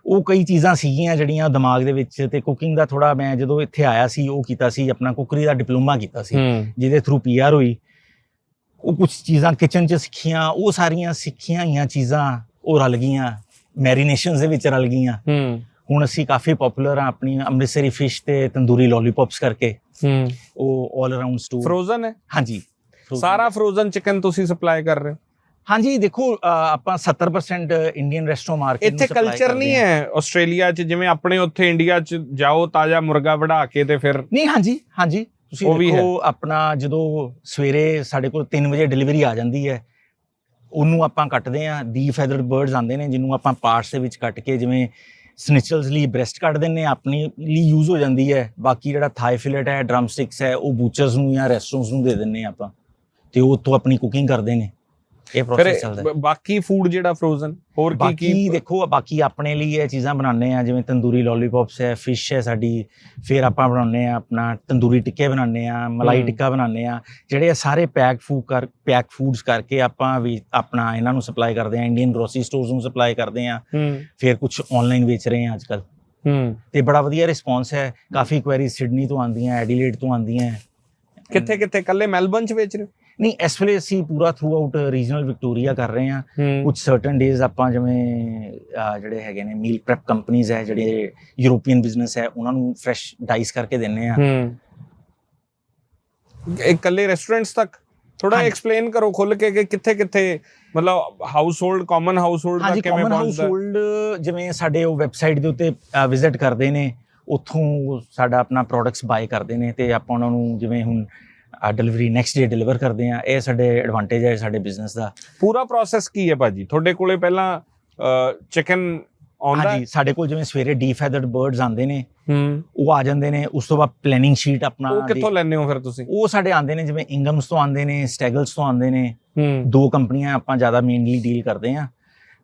ਉਹ ਕਈ ਚੀਜ਼ਾਂ ਸੀਗੀਆਂ ਜਿਹੜੀਆਂ ਦਿਮਾਗ ਦੇ ਵਿੱਚ ਤੇ ਕੁਕਿੰਗ ਦਾ ਥੋੜਾ ਮੈਂ ਜਦੋਂ ਇੱਥੇ ਆਇਆ ਸੀ ਉਹ ਕੀਤਾ ਸੀ ਆਪਣਾ ਕੁਕਰੀ ਦਾ ਡਿਪਲੋਮਾ ਕੀਤਾ ਸੀ ਜਿਹਦੇ ਥਰੂ ਪੀਆਰ ਹੋਈ। ਉਹ ਕੁਝ ਚੀਜ਼ਾਂ ਕਿਚਨ 'ਚ ਸਿੱਖੀਆਂ ਉਹ ਸਾਰੀਆਂ ਸਿੱਖੀਆਂ ਹੋਈਆਂ ਚੀਜ਼ਾਂ ਉਹ ਰਲ ਗਈਆਂ ਮੈਰੀਨੇਸ਼ਨਸ ਦੇ ਵਿੱਚ ਰਲ ਗਈਆਂ। ਹੂੰ। ਹੁਣ ਅਸੀਂ ਕਾਫੀ ਪਪੂਲਰ ਆ ਆਪਣੀ ਅੰਮ੍ਰਿਤਸਰੀ ਫਿਸ਼ ਤੇ ਤੰਦੂਰੀ ਲੋਲੀਪੌਪਸ ਕਰਕੇ। ਹੂੰ। ਉਹ 올 ਅਰਾਊਂਡ ਸਟੋਰ ਫਰੋਜ਼ਨ ਹੈ? ਹਾਂਜੀ। ਸਾਰਾ ਫਰੋਜ਼ਨ ਚਿਕਨ ਤੁਸੀਂ ਸਪਲਾਈ ਕਰ ਰਹੇ ਹੋ? ਹਾਂਜੀ ਦੇਖੋ ਆਪਾਂ 70% ਇੰਡੀਅਨ ਰੈਸਟੋਰੈਂਟ ਮਾਰਕੀਟ ਇੱਥੇ ਕਲਚਰ ਨਹੀਂ ਹੈ। ਆਸਟ੍ਰੇਲੀਆ 'ਚ ਜਿਵੇਂ ਆਪਣੇ ਉੱਥੇ ਇੰਡੀਆ 'ਚ ਜਾਓ ਤਾਜ਼ਾ ਮੁਰਗਾ ਵੜਾ ਕੇ ਤੇ ਫਿਰ ਨਹੀਂ ਹਾਂਜੀ ਹਾਂਜੀ। ਤੁਸੀਂ ਦੇਖੋ ਆਪਣਾ ਜਦੋਂ ਸਵੇਰੇ ਸਾਡੇ ਕੋਲ 3 ਵਜੇ ਡਿਲੀਵਰੀ ਆ ਜਾਂਦੀ ਹੈ ਉਹਨੂੰ ਆਪਾਂ ਕੱਟਦੇ ਆ ਦੀ ਫੈਦਰਡ ਬਰਡਸ ਆਉਂਦੇ ਨੇ ਜਿਹਨੂੰ ਆਪਾਂ ਪਾਰਟਸ ਦੇ ਵਿੱਚ ਕੱਟ ਕੇ ਜਿਵੇਂ ਸਨਿਚਲਸ ਲਈ ਬ੍ਰੈਸਟ ਕੱਢ ਦਿੰਨੇ ਆ ਆਪਣੀ ਲਈ ਯੂਜ਼ ਹੋ ਜਾਂਦੀ ਹੈ। ਬਾਕੀ ਜਿਹੜਾ ਥਾਈ ਫਿਲਟ ਹੈ ਡਰਮ ਸਟਿਕਸ ਹੈ, ਉਹ ਬੂਚਰਸ ਨੂੰ ਜਾਂ ਰੈਸਟੋਰੈਂਟਸ ਨੂੰ ਦੇ ਦਿੰਨੇ ਆ ਆਪਾਂ। ਤੇ ਉਹ ਉੱਥੋਂ ਆਪਣੀ ਕੁਕਿੰਗ ਕਰਦੇ ਨੇ। ਇਹ ਪ੍ਰੋਸੈਸ ਚੱਲਦਾ ਹੈ। ਬਾਕੀ ਫੂਡ ਜਿਹੜਾ ਫਰੋਜ਼ਨ ਹੋਰ ਕੀ ਬਾਕੀ ਕੀ ਦੇਖੋ ਬਾਕੀ ਆਪਣੇ ਲਈ ਇਹ ਚੀਜ਼ਾਂ ਬਣਾਉਂਦੇ ਆ ਜਿਵੇਂ ਤੰਦੂਰੀ ਲੋਲੀਪੌਪਸ ਹੈ ਫਿਸ਼ ਹੈ ਸਾਡੀ ਫਿਰ ਆਪਾਂ ਬਣਾਉਂਦੇ ਆ ਆਪਣਾ ਤੰਦੂਰੀ ਟਿੱਕੇ ਬਣਾਉਂਦੇ ਆ ਮਲਾਈ। ਟਿੱਕਾ ਬਣਾਉਂਦੇ ਆ ਜਿਹੜੇ ਸਾਰੇ ਪੈਕ ਫੂਡ ਕਰ ਪੈਕ ਫੂਡਸ ਕਰਕੇ ਆਪਾਂ ਵੀ ਆਪਣਾ ਇਹਨਾਂ ਨੂੰ ਸਪਲਾਈ ਕਰਦੇ ਆ ਇੰਡੀਅਨ ਗਰੋਸਰੀ ਸਟੋਰਸ ਨੂੰ ਸਪਲਾਈ ਕਰਦੇ ਆ ਫਿਰ ਕੁਝ ਆਨਲਾਈਨ ਵੇਚ ਰਹੇ ਆ ਅੱਜਕੱਲ ਹੂੰ। ਤੇ ਬੜਾ ਵਧੀਆ ਰਿਸਪੌਂਸ ਹੈ ਕਾਫੀ ਕੁਐਰੀ ਸਿਡਨੀ ਤੋਂ ਆਉਂਦੀਆਂ ਐਡੀਲੇਡ ਤੋਂ ਆਉਂਦੀਆਂ। ਕਿੱਥੇ ਕਿੱਥੇ? ਕੱਲੇ ਮੈਲਬਨ 'ਚ ਵੇਚ ਰਹੇ ਨਹੀਂ ਇਸ ਵੇਲੇ ਅਸੀਂ ਪੂਰਾ ਥਰੂ ਆਊਟ ਰੀਜਨਲ ਵਿਕਟੋਰੀਆ ਕਰ ਰਹੇ ਆ ਹੂੰ। ਕੁਝ ਸਰਟਨ ਡੇਜ਼ ਆਪਾਂ ਜਿਵੇਂ ਜਿਹੜੇ ਹੈਗੇ ਨੇ ਮੀਲ ਪ੍ਰੈਪ ਕੰਪਨੀਆਂ ਹੈ ਜਿਹੜੇ ਯੂਰੋਪੀਅਨ ਬਿਜ਼ਨਸ ਹੈ ਉਹਨਾਂ ਨੂੰ ਫਰੈਸ਼ ਡਾਈਸ ਕਰਕੇ ਦਿੰਨੇ ਆ ਹੂੰ। ਇਹ ਕੱਲੇ ਰੈਸਟੋਰੈਂਟਸ ਤੱਕ? ਥੋੜਾ। ਐਕਸਪਲੇਨ ਕਰੋ ਖੁੱਲ ਕੇ ਕਿ ਕਿੱਥੇ ਕਿੱਥੇ ਮਤਲਬ household common household ਦਾ ਕਿਵੇਂ ਕਾਮਨ ਹਾਊਸ? ਹੋਲਡ ਜਿਵੇਂ ਸਾਡੇ ਉਹ ਵੈਬਸਾਈਟ ਦੇ ਉੱਤੇ ਵਿਜ਼ਿਟ ਕਰਦੇ ਨੇ ਉੱਥੋਂ ਸਾਡਾ ਆਪਣਾ ਪ੍ਰੋਡਕਟਸ ਬਾਏ ਕਰਦੇ ਨੇ ਤੇ ਆਪਾਂ ਉਹਨਾਂ ਨੂੰ ਜਿਵੇਂ ਹੁਣ ਡਿਲੀਵਰੀ ਨੈਕਸਟ ਡੇ ਡਿਲੀਵਰ ਕਰਦੇ ਆ। ਇਹ ਸਾਡੇ ਐਡਵਾਂਟੇਜ ਹੈ ਸਾਡੇ ਬਿਜ਼ਨਸ ਦਾ। ਪੂਰਾ ਪ੍ਰੋਸੈਸ ਕੀ ਹੈ ਭਾਜੀ? ਤੁਹਾਡੇ ਕੋਲੇ ਪਹਿਲਾਂ ਚਿਕਨ ਆਉਂਦਾ? ਹਾਂਜੀ ਸਾਡੇ ਕੋਲ ਜਿਵੇਂ ਸਵੇਰੇ ਡੀਫੈਦਰਡ ਬਰਡਸ ਆਉਂਦੇ ਨੇ ਹੂੰ। ਉਹ ਆ ਜਾਂਦੇ ਨੇ ਉਸ ਤੋਂ ਬਾਅਦ ਪਲੈਨਿੰਗ ਸ਼ੀਟ ਆਪਣਾ ਉਹ ਕਿੱਥੋਂ ਲੈਣੇ ਹੋ ਫਿਰ ਤੁਸੀਂ? ਉਹ ਸਾਡੇ ਆਉਂਦੇ ਨੇ ਜਿਵੇਂ ਇੰਗਮਸ ਤੋਂ ਆਉਂਦੇ ਨੇ ਸਟੈਗਲਸ ਤੋਂ ਆਉਂਦੇ ਨੇ। ਹੂੰ। ਦੋ ਕੰਪਨੀਆਂ ਆਪਾਂ ਜ਼ਿਆਦਾ ਮੇਨਲੀ ਡੀਲ ਕਰਦੇ ਆ।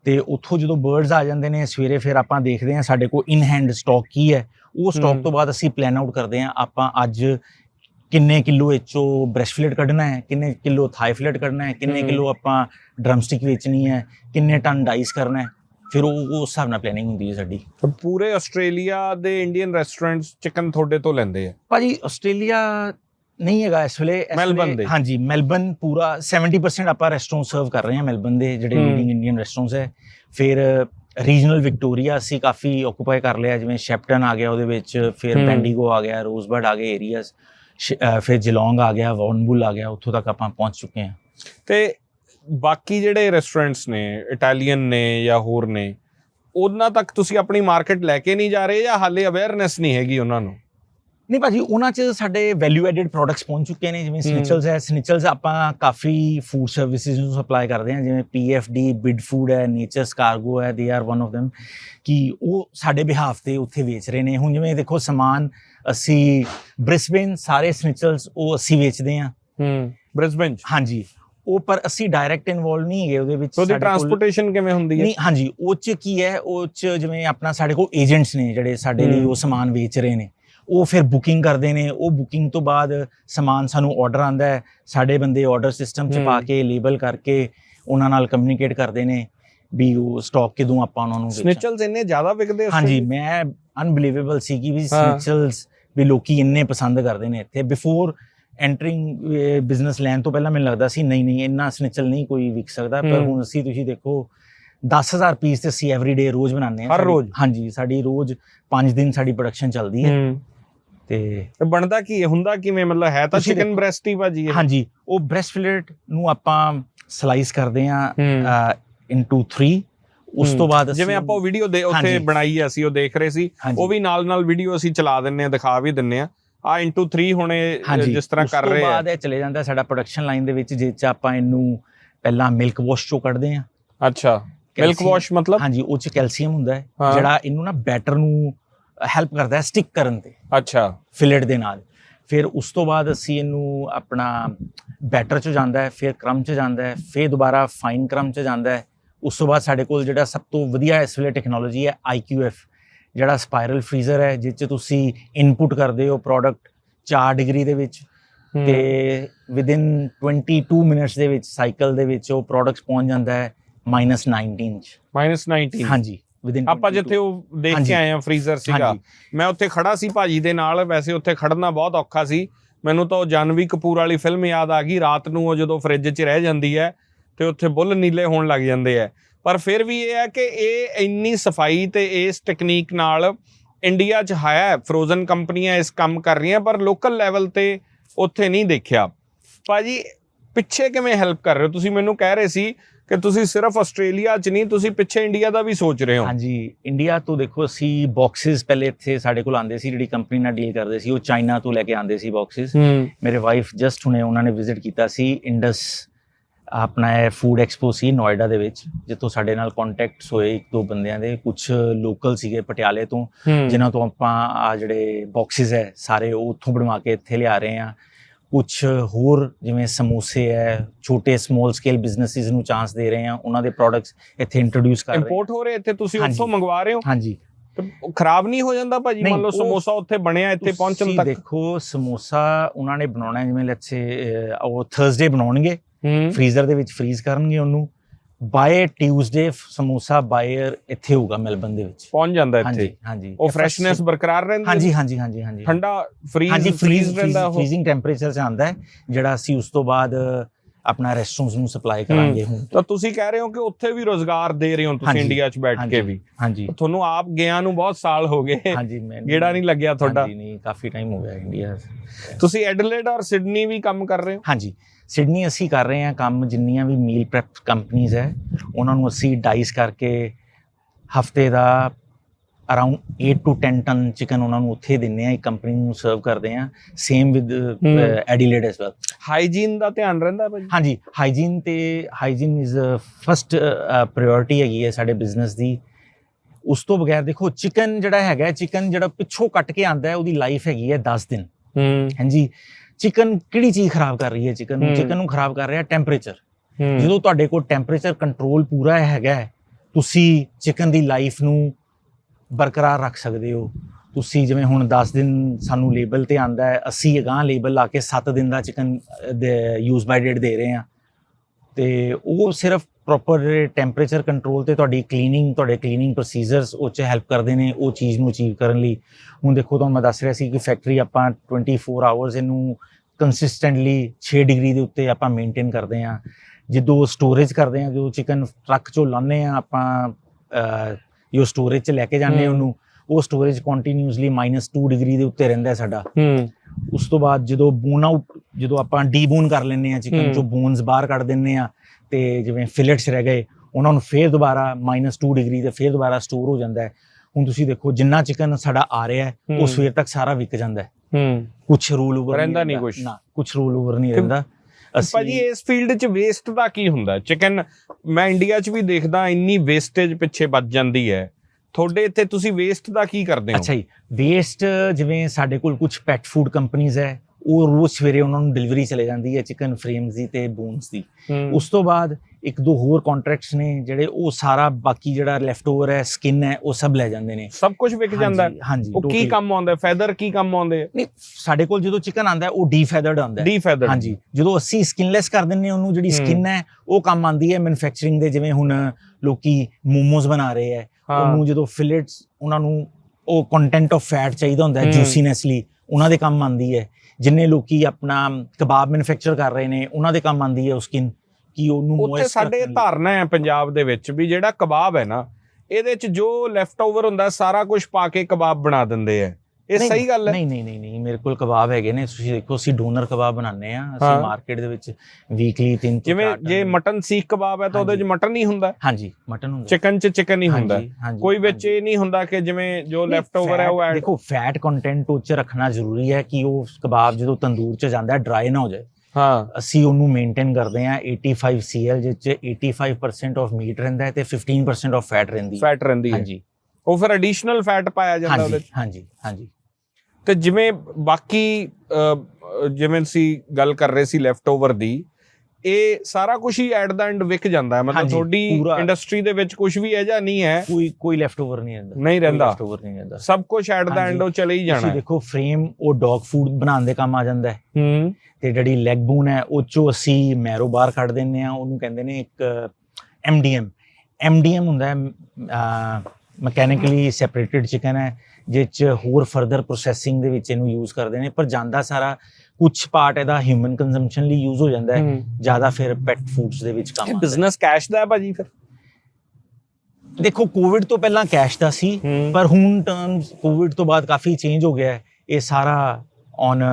ਤੇ ਉੱਥੋਂ ਜਦੋਂ ਬਰਡਸ ਆ ਜਾਂਦੇ ਨੇ ਸਵੇਰੇ ਫਿਰ ਆਪਾਂ ਦੇਖਦੇ ਆ ਸਾਡੇ ਕੋਲ ਇਨ ਹੈਂਡ ਸਟਾਕ ਕੀ ਹੈ। ਉਹ ਸਟਾਕ। ਤੋਂ ਬਾਅਦ ਅਸੀਂ ਪਲਾਨ ਆਊਟ ਕਰਦੇ ਆ ਆਪਾਂ ਅੱਜ ਕਿੰਨੇ ਕਿਲੋ ਵਿੱਚੋਂ ਬ੍ਰੈਸਟ ਫਿਲਟ ਕੱਢਣਾ ਹੈ ਕਿੰਨੇ ਕਿਲੋ ਥਾਈ ਫਿਲਟ ਕੱਢਣਾ ਹੈ ਕਿੰਨੇ। ਕਿਲੋ ਆਪਾਂ ਡਰਮ ਸਟਿਕ ਵੇਚਣੀ ਹੈ ਕਿੰਨੇ ਟਨ ਡਾਈਸ ਕਰਨਾ ਹੈ ਫਿਰ ਉਹ ਉਸ ਹਿਸਾਬ ਨਾਲ ਪਲੈਨਿੰਗ ਹੁੰਦੀ ਹੈ ਸਾਡੀ ਪੂਰੇ ਆਸਟ੍ਰੇਲੀਆ ਦੇ ਇੰਡੀਅਨ ਰੈਸਟੋਰੈਂਟਸ ਚਿਕਨ ਤੁਹਾਡੇ ਤੋਂ ਲੈਂਦੇ ਆ ਭਾਜੀ ਆਸਟ੍ਰੇਲੀਆ ਨਹੀਂ ਹੈਗਾ ਇਸ ਵੇਲੇ ਮੈਲਬਨ ਦੇ। ਹਾਂਜੀ ਮੈਲਬਨ ਪੂਰਾ 70% ਆਪਾਂ ਰੈਸਟੋਰੈਂਟ ਸਰਵ ਕਰ ਰਹੇ ਹਾਂ ਮੈਲਬਨ ਦੇ ਜਿਹੜੇ। ਲੀਡਿੰਗ ਇੰਡੀਅਨ ਰੈਸਟੋਰੈਂਟਸ ਹੈ ਫਿਰ ਰੀਜਨਲ ਵਿਕਟੋਰੀਆ ਅਸੀਂ ਕਾਫੀ ਓਕੂਪਾਈ ਕਰ ਲਿਆ ਜਿਵੇਂ ਸ਼ੈਪਟਨ ਆ ਗਿਆ ਉਹਦੇ ਵਿੱਚ ਫਿਰ। ਬੈਂਡੀਗੋ ਆ ਗਿਆ ਰੋਜ਼ਬਰਡ ਆ ਗਏ ਏਰੀਆਸ ਫਿਰ ਜਿਲੋਂਗ ਆ ਗਿਆ ਵੌਨਬੁਲ ਆ ਗਿਆ ਉੱਥੋਂ ਤੱਕ ਆਪਾਂ ਪਹੁੰਚ ਚੁੱਕੇ ਹਾਂ। ਤੇ ਬਾਕੀ ਜਿਹੜੇ ਰੈਸਟੋਰੈਂਟਸ ਨੇ ਇਟਾਲੀਅਨ ਨੇ ਜਾਂ ਹੋਰ ਨੇ ਉਹਨਾਂ ਤੱਕ ਤੁਸੀਂ ਆਪਣੀ ਮਾਰਕੀਟ ਲੈ ਕੇ ਨਹੀਂ ਜਾ ਰਹੇ ਜਾਂ ਹਾਲੇ ਅਵੇਅਰਨੈਸ ਨਹੀਂ ਹੈਗੀ ਉਹਨਾਂ ਨੂੰ? ਨਹੀਂ ਭਾਜੀ ਉਹਨਾਂ 'ਚ ਸਾਡੇ ਵੈਲਿਊ ਐਡਡ ਪ੍ਰੋਡਕਟਸ ਪਹੁੰਚ ਚੁੱਕੇ ਨੇ ਜਿਵੇਂ ਸਨਿਚਲਸ ਹੈ। ਸਨਿਚਲਸ ਆਪਾਂ ਕਾਫੀ ਫੂਡ ਸਰਵਿਸਿਜ਼ ਨੂੰ ਸਪਲਾਈ ਕਰਦੇ ਹਾਂ ਜਿਵੇਂ ਪੀਐਫਡੀ ਬਿਡ ਫੂਡ ਹੈ ਨੇਚਰਸ ਕਾਰਗੋ ਹੈ ਦੇ ਆਰ ਵਨ ਆਫ them ਕਿ ਉਹ ਸਾਡੇ ਬਿਹਾਫ ਤੇ ਉੱਥੇ ਵੇਚ ਰਹੇ ਨੇ। ਹੁਣ ਜਿਵੇਂ ਦੇਖੋ ਸਮਾਨ ਅਸੀਂ ਬ੍ਰਿਸਬੇਨ ਸਾਰੇ ਸਨਿਚਲਸ ਉਹ ਅਸੀਂ ਵੇਚਦੇ ਹਾਂ। ਹੂੰ ਬ੍ਰਿਸਬਨ ਚ? ਹਾਂਜੀ। ਉਹ ਪਰ ਅਸੀਂ ਡਾਇਰੈਕਟ ਇਨਵੋਲਵ ਨਹੀਂ ਹੈਗੇ ਉਹਦੇ ਵਿੱਚ ਉਹਦੀ ਟਰਾਂਸਪੋਰਟੇਸ਼ਨ ਕਿਵੇਂ ਹੁੰਦੀ ਹੈ? ਨਹੀਂ ਹਾਂਜੀ ਉਹ ਚ ਕੀ ਹੈ ਉਹ ਚ ਜਿਵੇਂ ਆਪਣਾ ਸਾਡੇ ਕੋਲ ਏਜੰਟਸ ਨੇ ਜਿਹੜੇ ਸਾਡੇ ਲਈ। ਉਹ ਸਮਾਨ ਵੇਚ ਰਹੇ ਨੇ। ਉਹ ਫਿਰ ਬੁਕਿੰਗ ਕਰਦੇ ਨੇ। ਉਹ ਬੁਕਿੰਗ ਤੋਂ ਬਾਅਦ ਸਮਾਨ ਸਾਨੂੰ ਆਰਡਰ ਆਂਦਾ ਹੈ। ਸਾਡੇ ਬੰਦੇ ਆਰਡਰ ਸਿਸਟਮ ਚ। ਪਾ ਕੇ ਲੇਬਲ ਕਰਕੇ ਉਹਨਾਂ ਨਾਲ ਕਮਿਊਨੀਕੇਟ ਕਰਦੇ ਨੇ ਵੀ ਉਹ ਸਟਾਕ ਕਿਦੋਂ ਆਪਾਂ ਉਹਨਾਂ ਨੂੰ ਵੇਚਾਂ ਸਨਿਚਲਸ ਇੰਨੇ ਜ਼ਿਆਦਾ ਵਿਕਦੇ ਹਾਂਜੀ? ਮੈਂ ਅਨਬਲੀਵੇਬਲ ਸੀ ਕਿ ਵੀ। ਸਨਿਚਲਸ ਵੀ ਲੋਕੀ ਇੰਨੇ ਪਸੰਦ ਕਰਦੇ ਨੇ ਇੱਥੇ। ਬਿਫੋਰ ਐਂਟਰਿੰਗ ਬਿਜ਼ਨਸ ਲੈਣ ਤੋਂ ਪਹਿਲਾਂ ਮੈਨੂੰ ਲੱਗਦਾ ਸੀ ਨਹੀਂ ਨਹੀਂ ਇੰਨਾ ਸਨਿਚਲ ਨਹੀਂ ਕੋਈ ਵਿਕ ਸਕਦਾ। ਪਰ। ਹੁਣ ਅਸੀਂ ਤੁਸੀਂ ਦੇਖੋ 10000 ਪੀਸ ਤੇ ਅਸੀਂ ਐਵਰੀਡੇ ਰੋਜ਼ ਬਣਾਉਂਦੇ ਹਾਂ। ਹਰ ਰੋਜ਼? ਹਾਂਜੀ ਸਾਡੀ ਰੋਜ਼ 5 ਦਿਨ ਸਾਡੀ ਪ੍ਰੋਡਕਸ਼ਨ ਚੱਲਦੀ ਹੈ। ਤੇ ਬਣਦਾ ਕੀ ਹੁੰਦਾ ਕਿਵੇਂ? ਮਤਲਬ ਹੈ ਤਾਂ ਚਿਕਨ। ਬ੍ਰੈਸਟ ਹੀ ਭਾਜੀ ਇਹ? ਹਾਂਜੀ ਉਹ ਬ੍ਰੈਸਟ ਫਿਲੇਟ ਨੂੰ ਆਪਾਂ ਸਲਾਈਸ ਕਰਦੇ ਹੂੰ ਇਨਟੂ 3 ਉਸ ਤੋਂ। ਬਾਅਦ ਜਿਵੇਂ ਆਪਾਂ ਉਹ ਵੀਡੀਓ ਦੇ ਉੱਥੇ। ਬਣਾਈ ਹੈ ਅਸੀਂ ਉਹ ਦੇਖ ਰਹੇ ਸੀ। ਉਹ ਵੀ ਨਾਲ ਨਾਲ ਵੀਡੀਓ ਅਸੀਂ ਚਲਾ ਦਿੰਨੇ ਆ ਦਿਖਾ ਵੀ ਦਿੰਨੇ ਆ ਆ ਇਨਟੂ 3 ਹੁਣੇ ਜਿਸ ਤਰ੍ਹਾਂ ਉਸ ਕਰ ਤੋਂ ਰਹੇ ਆ। ਬਾਅਦ ਇਹ ਚਲੇ ਜਾਂਦਾ ਸਾਡਾ ਪ੍ਰੋਡਕਸ਼ਨ ਲਾਈਨ ਦੇ ਵਿੱਚ ਜਿਸ ਚ ਆਪਾਂ ਇਹਨੂੰ ਪਹਿਲਾਂ ਮਿਲਕ ਵਾਸ਼ ਚੋਂ ਕੱਢਦੇ ਹਾਂ। ਅੱਛਾ। ਮਿਲਕ ਵਾਸ਼ ਮਤਲਬ? ਹਾਂਜੀ ਉਹ ਚ ਕੈਲਸ਼ੀਅਮ ਹੁੰਦਾ ਹਾਂ। ਜਿਹੜਾ ਇਹਨੂੰ ਨਾ ਬੈਟਰ ਨੂੰ ਹੈਲਪ ਕਰਦਾ ਹੈ ਸਟਿਕ ਕਰਨ ਤੇ। ਅੱਛਾ। ਫਿਲੇਟ ਦੇ ਨਾਲ। ਫਿਰ ਉਸ ਤੋਂ ਬਾਅਦ ਅਸੀਂ ਇਹਨੂੰ ਆਪਣਾ ਬੈਟਰ ਚ ਜਾਂਦਾ ਹੈ ਫਿਰ ਕ੍ਰਮ ਚ ਜਾਂਦਾ ਹੈ ਫਿਰ ਦੁਬਾਰਾ ਫਾਈਨ ਕ੍ਰਮ ਚ ਜਾਂਦਾ ਹੈ। ਉਸ ਤੋਂ ਬਾਅਦ ਸਾਡੇ ਕੋਲ ਜਿਹੜਾ ਸਭ ਤੋਂ ਵਧੀਆ ਇਸ ਵੇਲੇ ਟੈਕਨੋਲੋਜੀ ਹੈ IQF ਜਿਹੜਾ ਸਪਾਈਰਲ ਫ੍ਰੀਜ਼ਰ ਹੈ ਜਿਸ ਚ ਤੁਸੀਂ ਇਨਪੁਟ ਕਰਦੇ ਹੋ ਪ੍ਰੋਡਕਟ 4 ਡਿਗਰੀ ਦੇ ਵਿੱਚ। ਤੇ ਵਿਦਿਨ 22 ਮਿੰਟਸ ਦੇ ਵਿੱਚ ਸਾਈਕਲ ਦੇ ਵਿੱਚ ਉਹ ਪ੍ਰੋਡਕਟਸ ਪਹੁੰਚ ਜਾਂਦਾ ਹੈ -19 ਚ। ਮਾਈਨਸ 19 ਹਾਂਜੀ ਵਿਦਿਨ ਆਪਾਂ ਜਿੱਥੇ ਉਹ ਦੇਖ ਕੇ ਆਏ ਆ ਫ੍ਰੀਜ਼ਰ ਸੀਗਾ। ਮੈਂ ਉੱਥੇ ਖੜਾ ਸੀ ਭਾਜੀ ਦੇ ਨਾਲ ਵੈਸੇ ਉੱਥੇ ਖੜਨਾ ਬਹੁਤ ਔਖਾ ਸੀ। ਮੈਨੂੰ ਤਾਂ ਉਹ ਜਾਨਵੀ ਕਪੂਰ ਵਾਲੀ ਫਿਲਮ ਯਾਦ ਆ ਗਈ ਰਾਤ ਨੂੰ ਉਹ ਜਦੋਂ ਫ੍ਰਿਜ 'ਚ ਰਹਿ ਜਾਂਦੀ ਹੈ ਤੇ ਉੱਥੇ ਬੁੱਲ ਨੀਲੇ ਹੋਣ ਲੱਗ ਜਾਂਦੇ ਆ। ਪਰ ਫਿਰ ਵੀ ਇਹ ਹੈ ਕਿ ਇਹ ਇੰਨੀ ਸਫ਼ਾਈ ਤੇ ਇਸ ਟੈਕਨੀਕ ਨਾਲ ਇੰਡੀਆ 'ਚ ਹੈ ਫਰੋਜ਼ਨ ਕੰਪਨੀਆਂ ਇਸ ਕੰਮ ਕਰ ਰਹੀਆਂ ਪਰ ਲੋਕਲ ਲੈਵਲ ਤੇ ਉੱਥੇ ਨਹੀਂ ਦੇਖਿਆ। ਭਾਜੀ ਪਿੱਛੇ ਕਿਵੇਂ ਹੈਲਪ ਕਰ ਰਹੇ ਹੋ? ਤੁਸੀਂ ਮੈਨੂੰ ਕਹਿ ਰਹੇ ਸੀ ਕਿ ਤੁਸੀਂ ਸਿਰਫ ਆਸਟ੍ਰੇਲੀਆ 'ਚ ਨਹੀਂ ਤੁਸੀਂ ਪਿੱਛੇ ਇੰਡੀਆ ਦਾ ਵੀ ਸੋਚ ਰਹੇ ਹੋ। ਹਾਂਜੀ ਇੰਡੀਆ ਤੋਂ ਦੇਖੋ ਅਸੀਂ ਬਾਕਸਸ ਪਹਿਲੇ ਇੱਥੇ ਸਾਡੇ ਕੋਲ ਆਉਂਦੇ ਸੀ ਜਿਹੜੀ ਕੰਪਨੀ ਨਾਲ ਡੀਲ ਕਰਦੇ ਸੀ ਉਹ ਚਾਈਨਾ ਤੋਂ ਲੈ ਕੇ ਆਉਂਦੇ ਸੀ ਬਾਕਸਸ ਮੇਰੇ ਵਾਈਫ ਜਸਟ ਹੁਣੇ ਉਹਨਾਂ ਨੇ ਵਿਜ਼ਿਟ ਕੀਤਾ ਸੀ ਇੰਡਸ ਆਪਣਾ ਇਹ ਫੂਡ ਐਕਸਪੋ ਸੀ ਨੋਇਡਾ ਦੇ ਵਿੱਚ ਜਿੱਥੋਂ ਸਾਡੇ ਨਾਲ ਕੰਟੈਕਟਸ ਹੋਏ ਇੱਕ ਦੋ ਬੰਦਿਆਂ ਦੇ ਕੁਝ ਲੋਕਲ ਸੀਗੇ ਪਟਿਆਲੇ ਤੋਂ ਜਿਨ੍ਹਾਂ ਤੋਂ ਆਪਾਂ ਆ ਜਿਹੜੇ ਬਾਕਸਸ ਹੈ ਸਾਰੇ ਉਹ ਉੱਥੋਂ ਬਣਵਾ ਕੇ ਇੱਥੇ ਲਿਆ ਰਹੇ ਆ ਕੁਝ ਹੋਰ ਜਿਵੇਂ ਸਮੋਸੇ ਹੈ ਛੋਟੇ ਸਮਾਲ ਸਕੇਲ ਬਿਜ਼ਨੈਸਿਸ ਨੂੰ ਚਾਂਸ ਦੇ ਰਹੇ ਆ ਉਹਨਾਂ ਦੇ ਪ੍ਰੋਡਕਟਸ ਇੱਥੇ ਇੰਟਰੋਡਿਊਸ ਕਰ ਰਹੇ ਇੰਪੋਰਟ ਹੋ ਰਹੇ ਇੱਥੇ ਤੁਸੀਂ। ਉੱਥੋਂ ਮੰਗਵਾ ਰਹੇ ਹੋ? ਹਾਂਜੀ। ਖਰਾਬ ਨਹੀਂ ਹੋ ਜਾਂਦਾ ਭਾਜੀ? ਮੰਨ ਲਓ ਸਮੋਸਾ ਉੱਥੇ ਬਣਿਆ ਇੱਥੇ ਪਹੁੰਚਣ ਤੱਕ। ਦੇਖੋ ਸਮੋਸਾ ਉਹਨਾਂ ਨੇ ਬਣਾਉਣਾ ਜਿਵੇਂ ਲੈਟਸ ਸੇ ਉਹ ਥਰਸਡੇ ਬਣਾਉਣਗੇ। ਫ੍ਰੀਜ਼ਰ ਦੇ ਵਿੱਚ ਫ੍ਰੀਜ਼ ਕਰਨਗੇ ਉਹਨੂੰ। ਬਾਏ ਟਿਊਜ਼ਡੇ ਸਮੋਸਾ ਬਾਇਰ ਇੱਥੇ ਹੋਊਗਾ ਮੈਲਬਨ ਦੇ ਵਿੱਚ। ਪਹੁੰਚ ਜਾਂਦਾ ਇੱਥੇ। ਹਾਂਜੀ ਹਾਂਜੀ। ਉਹ ਫਰੈਸ਼ਨੈਸ ਬਰਕਰਾਰ ਰਹਿੰਦੀ? ਹਾਂਜੀ ਹਾਂਜੀ ਹਾਂਜੀ ਹਾਂਜੀ। ਠੰਡਾ ਫ੍ਰੀਜ਼ ਹਾਂਜੀ ਫ੍ਰੀਜ਼ ਰਹਿੰਦਾ ਉਹ। ਫ੍ਰੀਜ਼ਿੰਗ ਟੈਂਪਰੇਚਰ 'ਚ ਆਉਂਦਾ ਹੈ ਜਿਹੜਾ ਅਸੀਂ ਉਸ ਤੋਂ ਬਾਅਦ ਆਪਣਾ ਰੈਸਟੋਰੈਂਟਸ ਨੂੰ ਸਪਲਾਈ ਕਰਾਂਗੇ ਹੁਣ। ਤਾਂ ਤੁਸੀਂ ਕਹਿ ਰਹੇ ਹੋ ਕਿ ਉੱਥੇ ਵੀ ਰੋਜ਼ਗਾਰ ਦੇ ਰਹੇ ਹੋ ਤੁਸੀਂ ਇੰਡੀਆ 'ਚ ਬੈਠ ਕੇ ਵੀ। ਹਾਂਜੀ। ਤੁਹਾਨੂੰ ਆਪ ਗਿਆ ਨੂੰ ਬਹੁਤ ਸਾਲ ਹੋ ਗਏ। ਹਾਂਜੀ ਮੈਂ ਗੇੜਾ ਨਹੀਂ ਲੱਗਿਆ ਤੁਹਾਡਾ। ਹਾਂਜੀ ਨਹੀਂ ਕਾਫੀ ਟਾਈਮ ਹੋ ਗਿਆ ਇੰਡੀਆ ਤੁਸੀਂ ਐਡਲੇਡ ਔਰ ਸਿਡਨੀ ਵੀ ਕੰਮ ਕਰ ਰਹੇ ਹੋ? ਹਾਂਜੀ ਸਿਡਨੀ ਅਸੀਂ ਕਰ ਰਹੇ ਹਾਂ ਕੰਮ ਜਿੰਨੀਆਂ ਵੀ ਮੀਲ ਪ੍ਰੈਪ ਕੰਪਨੀਆਂ ਹੈ ਉਹਨਾਂ ਨੂੰ ਅਸੀਂ ਡਾਈਸ ਕਰਕੇ ਹਫ਼ਤੇ ਦਾ ਅਰਾਊਂਡ 8 ਟੂ 10 ਟਨ ਚਿਕਨ ਉਹਨਾਂ ਨੂੰ ਉੱਥੇ ਦਿੰਨੇ ਆ ਇੱਕ ਕੰਪਨੀ ਨੂੰ ਸਰਵ ਕਰਦੇ ਆ same with Adelaide as well hygiene ਦਾ ਧਿਆਨ ਰਹਿੰਦਾ ਭਾਜੀ? ਹਾਂਜੀ ਹਾਈਜੀਨ ਤੇ ਹਾਈਜੀਨ ਇਜ਼ ਫਸਟ ਪ੍ਰਾਇੋਰਟੀ ਹੈਗੀ ਹੈ ਸਾਡੇ ਬਿਜ਼ਨਸ ਦੀ। ਉਸ ਤੋਂ ਬਗੈਰ ਦੇਖੋ ਚਿਕਨ ਜਿਹੜਾ ਹੈਗਾ ਚਿਕਨ ਜਿਹੜਾ ਪਿੱਛੋਂ ਕੱਟ ਕੇ ਆਂਦਾ ਹੈ ਉਹਦੀ ਲਾਈਫ ਹੈਗੀ ਹੈ 10 ਦਿਨ। ਹੂੰ। ਹਾਂਜੀ ਚਿਕਨ ਕਿਹੜੀ ਚੀਜ਼ ਖਰਾਬ ਕਰ ਰਹੀ ਹੈ ਚਿਕਨ ਨੂੰ। ਚਿਕਨ ਨੂੰ ਖਰਾਬ ਕਰ ਰਿਹਾ ਟੈਂਪਰੇਚਰ ਜਦੋਂ ਤੁਹਾਡੇ ਕੋਲ ਟੈਂਪਰੇਚਰ ਕੰਟਰੋਲ ਪੂਰਾ ਹੈਗਾ ਤੁਸੀਂ ਚਿਕਨ ਦੀ ਲਾਈਫ ਨੂੰ ਬਰਕਰਾਰ ਰੱਖ ਸਕਦੇ ਹੋ। ਤੁਸੀਂ ਜਿਵੇਂ ਹੁਣ 10 ਦਿਨ ਸਾਨੂੰ ਲੇਬਲ ਤੇ ਆਂਦਾ ਹੈ, ਅਸੀਂ ਅਗਾਂਹ ਲੇਬਲ ਲਾ ਕੇ 7 ਦਿਨ ਦਾ ਚਿਕਨ ਯੂਜ਼ ਬਾਈ ਡੇਟ ਦੇ ਰਹੇ ਹਾਂ। ਤੇ ਉਹ ਸਿਰਫ ਪ੍ਰੋਪਰ ਟੈਂਪਰੇਚਰ ਕੰਟਰੋਲ ਤੇ ਤੁਹਾਡੀ ਕਲੀਨਿੰਗ ਤੁਹਾਡੇ ਕਲੀਨਿੰਗ ਪ੍ਰੋਸੀਜਰਸ ਉਹ ਚ ਹੈਲਪ ਕਰਦੇ ਨੇ ਉਹ ਚੀਜ਼ ਨੂੰ ਅਚੀਵ ਕਰਨ ਲਈ। ਹੁਣ ਦੇਖੋ, ਤੁਹਾਨੂੰ ਮੈਂ ਦੱਸ ਰਿਹਾ ਸੀ ਕਿ ਫੈਕਟਰੀ ਆਪਾਂ 24 ਆਵਰਸ ਇਹਨੂੰ ਕੰਸਿਸਟੈਂਟਲੀ 6 ਡਿਗਰੀ ਦੇ ਉੱਤੇ ਆਪਾਂ ਮੇਨਟੇਨ ਕਰਦੇ ਹਾਂ। ਜਦੋਂ ਸਟੋਰੇਜ ਕਰਦੇ ਹਾਂ ਜਦੋਂ ਚਿਕਨ ਟਰੱਕ ਚੋਂ ਲਾਉਂਦੇ ਹਾਂ, ਆਪਾਂ ਜੋ ਸਟੋਰੇਜ ਚ ਲੈ ਕੇ ਜਾਂਦੇ। ਉਹਨੂੰ ਉਹ ਸਟੋਰੇਜ ਕੰਟੀਨਿਊਸਲੀ -2 ਡਿਗਰੀ ਦੇ ਉੱਤੇ ਰਹਿੰਦਾ ਸਾਡਾ ਹੂੰ ਉਸ ਤੋਂ ਬਾਅਦ ਜਦੋਂ ਬੋਨ ਆਊਟ ਜਦੋਂ ਆਪਾਂ ਡੀਬੋਨ ਕਰ ਲੈਂਦੇ ਆ ਚਿਕਨ। ਚੋਂ ਬੋਨਸ ਬਾਹਰ ਕੱਢ ਦਿੰਨੇ ਆ ਤੇ ਜਿਵੇਂ ਫਿਲਟਸ ਰਹਿ ਗਏ ਉਹਨਾਂ ਨੂੰ ਫੇਰ ਦੁਬਾਰਾ -2 ਡਿਗਰੀ ਤੇ ਫੇਰ ਦੁਬਾਰਾ ਸਟੋਰ ਹੋ ਜਾਂਦਾ ਹੈ ਹੁਣ ਤੁਸੀਂ ਦੇਖੋ ਜਿੰਨਾ ਚਿਕਨ ਸਾਡਾ ਆ ਰਿਹਾ ਹੈ। ਉਹ ਸਵੇਰ ਤੱਕ ਸਾਰਾ ਵਿਕ ਜਾਂਦਾ ਹੈ ਹੂੰ ਕੁਝ ਰੂਲ ਓਵਰ ਰਹਿੰਦਾ ਨਹੀਂ ਕੁਛ। ਨਾ ਕੁਝ ਰੂਲ ਓਵਰ ਨਹੀਂ ਰਹਿੰਦਾ ਭਾਜੀ ਇਸ ਫੀਲਡ 'ਚ ਵੇਸਟ ਦਾ ਕੀ ਹੁੰਦਾ? ਚਿਕਨ ਮੈਂ ਇੰਡੀਆ 'ਚ ਵੀ ਦੇਖਦਾ ਇੰਨੀ ਵੇਸਟੇਜ ਪਿੱਛੇ ਵੱਜ ਜਾਂਦੀ ਹੈ। ਤੁਹਾਡੇ ਇੱਥੇ ਤੁਸੀਂ ਵੇਸਟ ਦਾ ਕੀ ਕਰਦੇ ਹੋ? ਅੱਛਾ ਜੀ ਵੇਸਟ ਜਿਵੇਂ ਸਾਡੇ ਕੋਲ ਕੁਝ ਪੈਟ ਫੂਡ ਕੰਪਨੀਆਂ ਹੈ ਉਹ ਰੋਜ਼ ਸਵੇਰੇ ਉਹਨਾਂ ਨੂੰ ਡਿਲੀਵਰੀ ਚਲੇ ਜਾਂਦੀ ਹੈ ਚਿਕਨ ਫਰੇਮਸ ਦੀ ਤੇ ਬੋਨਸ ਦੀ। ਉਸ ਤੋਂ ਬਾਅਦ ਇੱਕ ਦੋ ਹੋਰ ਕੰਟਰੈਕਟਸ ਨੇ ਜਿਹੜੇ ਉਹ ਸਾਰਾ ਬਾਕੀ ਜਿਹੜਾ ਲੈਫਟ ਓਵਰ ਹੈ ਸਕਿਨ ਹੈ ਉਹ ਸਭ ਲੈ ਜਾਂਦੇ ਨੇ। ਸਭ ਕੁਝ ਵਿਕ ਜਾਂਦਾ? ਹਾਂਜੀ, ਉਹ ਕੀ। ਕੰਮ ਆਉਂਦਾ ਫੈਦਰ ਕੀ ਕੰਮ ਆਉਂਦੇ ਨਹੀਂ ਸਾਡੇ ਕੋਲ ਜਦੋਂ ਚਿਕਨ ਆਂਦਾ ਉਹ ਡੀਫੈਦਰਡ ਆਂਦਾ ਹੈ। ਡੀ ਫੈਦਰ ਹਾਂਜੀ ਜਦੋਂ ਅਸੀਂ ਸਕਿਨਲੈਸ ਕਰ ਦਿੰਨੇ ਉਹਨੂੰ ਜਿਹੜੀ। ਸਕਿਨ ਹੈ ਉਹ ਕੰਮ ਆਂਦੀ ਹੈ ਮੈਨੂਫੈਕਚਰਿੰਗ ਦੇ ਜਿਵੇਂ ਹੁਣ ਲੋਕੀ ਮੋਮੋਸ ਬਣਾ ਰਹੇ ਹੈ। ਉਹਨੂੰ ਜਦੋਂ ਫਿਲੇਟਸ ਉਹਨਾਂ ਨੂੰ ਉਹ ਕੰਟੈਂਟ ਆਫ ਫੈਟ ਚਾਹੀਦਾ ਹੁੰਦਾ ਹੈ ਹੂੰ। ਜੂਸੀਨੈਸ ਲਈ ਉਹਨਾਂ ਦੇ ਕੰਮ ਆਂਦੀ ਹੈ। ਜਿੰਨੇ ਲੋਕੀ ਆਪਣਾ ਕਬਾਬ ਮੈਨੂਫੈਕਚਰ ਕਰ ਰਹੇ ਨੇ ਉਹਨਾਂ ਦੇ ਕੰਮ ਆਂਦੀ ਹੈ ਉਹ ਸਕਿਨ ਕਿ ਉਹਨੂੰ ਉੱਥੇ moist ਸਾਡੇ। ਧਾਰਨਾ ਹੈ ਪੰਜਾਬ ਦੇ ਵਿੱਚ ਵੀ ਜਿਹੜਾ ਕਬਾਬ ਹੈ ਨਾ ਇਹਦੇ 'ਚ ਜੋ ਲੈਫਟ ਓਵਰ ਹੁੰਦਾ ਸਾਰਾ ਕੁਝ ਪਾ ਕੇ ਕਬਾਬ ਬਣਾ ਦਿੰਦੇ ਆ। ਇਹ ਨਹੀਂ, ਸਹੀ ਗੱਲ ਹੈ? ਨਹੀਂ ਨਹੀਂ ਨਹੀਂ ਨਹੀਂ ਮੇਰੇ ਕੋਲ ਕਬਾਬ ਹੈਗੇ ਨੇ। ਤੁਸੀਂ ਦੇਖੋ ਅਸੀਂ ਡੋਨਰ ਕਬਾਬ ਬਣਾਉਂਦੇ ਆ। ਅਸੀਂ ਮਾਰਕੀਟ ਦੇ ਵਿੱਚ ਵੀਕਲੀ ਤਿੰਨ ਜਿਵੇਂ ਜੇ ਟਨ- ਮਟਨ ਸੀਖ ਕਬਾਬ ਹੈ ਤਾਂ ਉਹਦੇ 'ਚ ਹਾਂਜੀ। ਮਟਨ ਹੀ ਹੁੰਦਾ। ਹਾਂਜੀ ਮਟਨ ਹੁੰਦਾ। ਚਿਕਨ 'ਚ ਚਿਕਨ ਹੀ ਹੁੰਦਾ। ਕੋਈ ਵਿੱਚ। ਇਹ ਨਹੀਂ ਹੁੰਦਾ ਕਿ ਜਿਵੇਂ ਜੋ ਨਹੀਂ, ਲੈਫਟ ਓਵਰ ਹੈ ਉਹ ਐਡ ਦੇਖੋ ਫੈਟ ਕੰਟੈਂਟ ਉਹ ਚ ਰੱਖਣਾ ਜ਼ਰੂਰੀ ਹੈ ਕਿ ਉਹ ਕਬਾਬ ਜਦੋਂ ਤੰਦੂਰ ਚ ਜਾਂਦਾ ਹੈ ਡਰਾਈ ਨਾ ਹੋ ਜਾਏ। ਹਾਂ। ਅਸੀਂ ਉਹਨੂੰ ਮੇਨਟੇਨ ਕਰਦੇ ਹਾਂ 85 ਸੀਐਲ ਜਿਸ ਚ 85% ਆਫ ਮੀਟ ਰਹਿੰਦਾ ਹੈ ਤੇ 15% ਆਫ ਫੈਟ ਰਹਿੰਦੀ ਹੈ। ਫੈਟ ਰਹਿੰਦੀ ਹੈ ਹਾਂਜੀ। ਉਹ ਫਿਰ ਐਡੀਸ਼ਨਲ ਫੈਟ ਪਾਇਆ ਜਾਂਦਾ ਉਹਦੇ 'ਚ? ਹਾਂਜੀ ਹਾਂਜੀ। ਹਾਂਜੀ ਤੇ ਜਿਵੇਂ ਬਾਕੀ ਅਹ, ਅਹ, ਜਿਵੇਂ ਅਸੀਂ ਗੱਲ ਕਰ ਰਹੇ ਸੀ ਲੈਫਟ ਓਵਰ ਦੀ ਇਹ ਸਾਰਾ ਕੁਝ ਹੀ ਐਟ ਦਾ ਐਂਡ ਵਿਕ ਜਾਂਦਾ ਹੈ। ਮਤਲਬ ਹਾਂਜੀ, ਤੁਹਾਡੀ ਪੂਰਾ। ਇੰਡਸਟਰੀ ਦੇ ਵਿੱਚ ਕੁਝ ਵੀ ਹੈ ਜਾਂ ਨਹੀਂ ਹੈ। ਕੋਈ ਕੋਈ ਲੈਫਟ ਓਵਰ ਨਹੀਂ ਰਹਿੰਦਾ। ਨਹੀਂ ਰਹਿੰਦਾ। ਲੈਫਟ ਓਵਰ ਨਹੀਂ ਰਹਿੰਦਾ। ਸਭ ਕੁਝ ਐਟ ਦਾ ਹਾਂਜੀ। ਐਂਡ ਉਹ ਚਲੇ ਹੀ ਜਾਣਾ ਤੁਸੀਂ ਹੈ। ਦੇਖੋ ਫਰੇਮ ਉਹ ਡੌਗ ਫੂਡ ਬਣਾਉਣ ਦੇ ਕੰਮ ਆ ਜਾਂਦਾ ਹੈ। ਹੂੰ। ਤੇ ਜਿਹੜੀ ਲੈਗ ਬੋਨ ਹੈ ਉਹ ਚੋਂ ਅਸੀਂ ਮੈਰੋ ਬਾਹਰ ਕੱਢ ਦਿੰਨੇ ਆ ਉਹਨੂੰ ਕਹਿੰਦੇ ਨੇ ਇੱਕ ਐਮਡੀਐਮ ਐਮਡੀਐਮ ਹੁੰਦਾ ਹੈ ਮਕੈਨੀਕਲੀ ਸੈਪਰੇਟਡ ਚਿਕਨ ਹੈ ਜਿਸ ਚ ਹੋਰ ਫਰਦਰ ਪ੍ਰੋਸੈਸਿੰਗ ਦੇ ਵਿੱਚ ਇਹਨੂੰ ਯੂਜ਼ ਕਰਦੇ ਨੇ। ਪਰ ਜਾਂਦਾ ਸਾਰਾ ਕੁਝ ਪਾਰਟ ਇਹਦਾ ਹਿਊਮਨ ਕੰਜ਼ੰਪਸ਼ਨ ਲਈ ਯੂਜ਼ ਹੋ ਜਾਂਦਾ ਹੈ ਜ਼ਿਆਦਾ ਫਿਰ ਪੈਟ ਫੂਡਸ ਦੇ ਵਿੱਚ ਕੰਮ ਆਉਂਦਾ ਹੈ ਬਿਜ਼ਨਸ ਕੈਸ਼ ਦਾ ਹੈ ਭਾਜੀ ਫਿਰ ਦੇਖੋ ਕੋਵਿਡ ਤੋਂ ਪਹਿਲਾਂ ਕੈਸ਼ ਦਾ ਸੀ। ਪਰ ਹੁਣ ਟਰਮਸ ਕੋਵਿਡ ਤੋਂ ਬਾਅਦ ਕਾਫੀ ਚੇਂਜ ਹੋ ਗਿਆ ਹੈ ਇਹ ਸਾਰਾ ਔਨ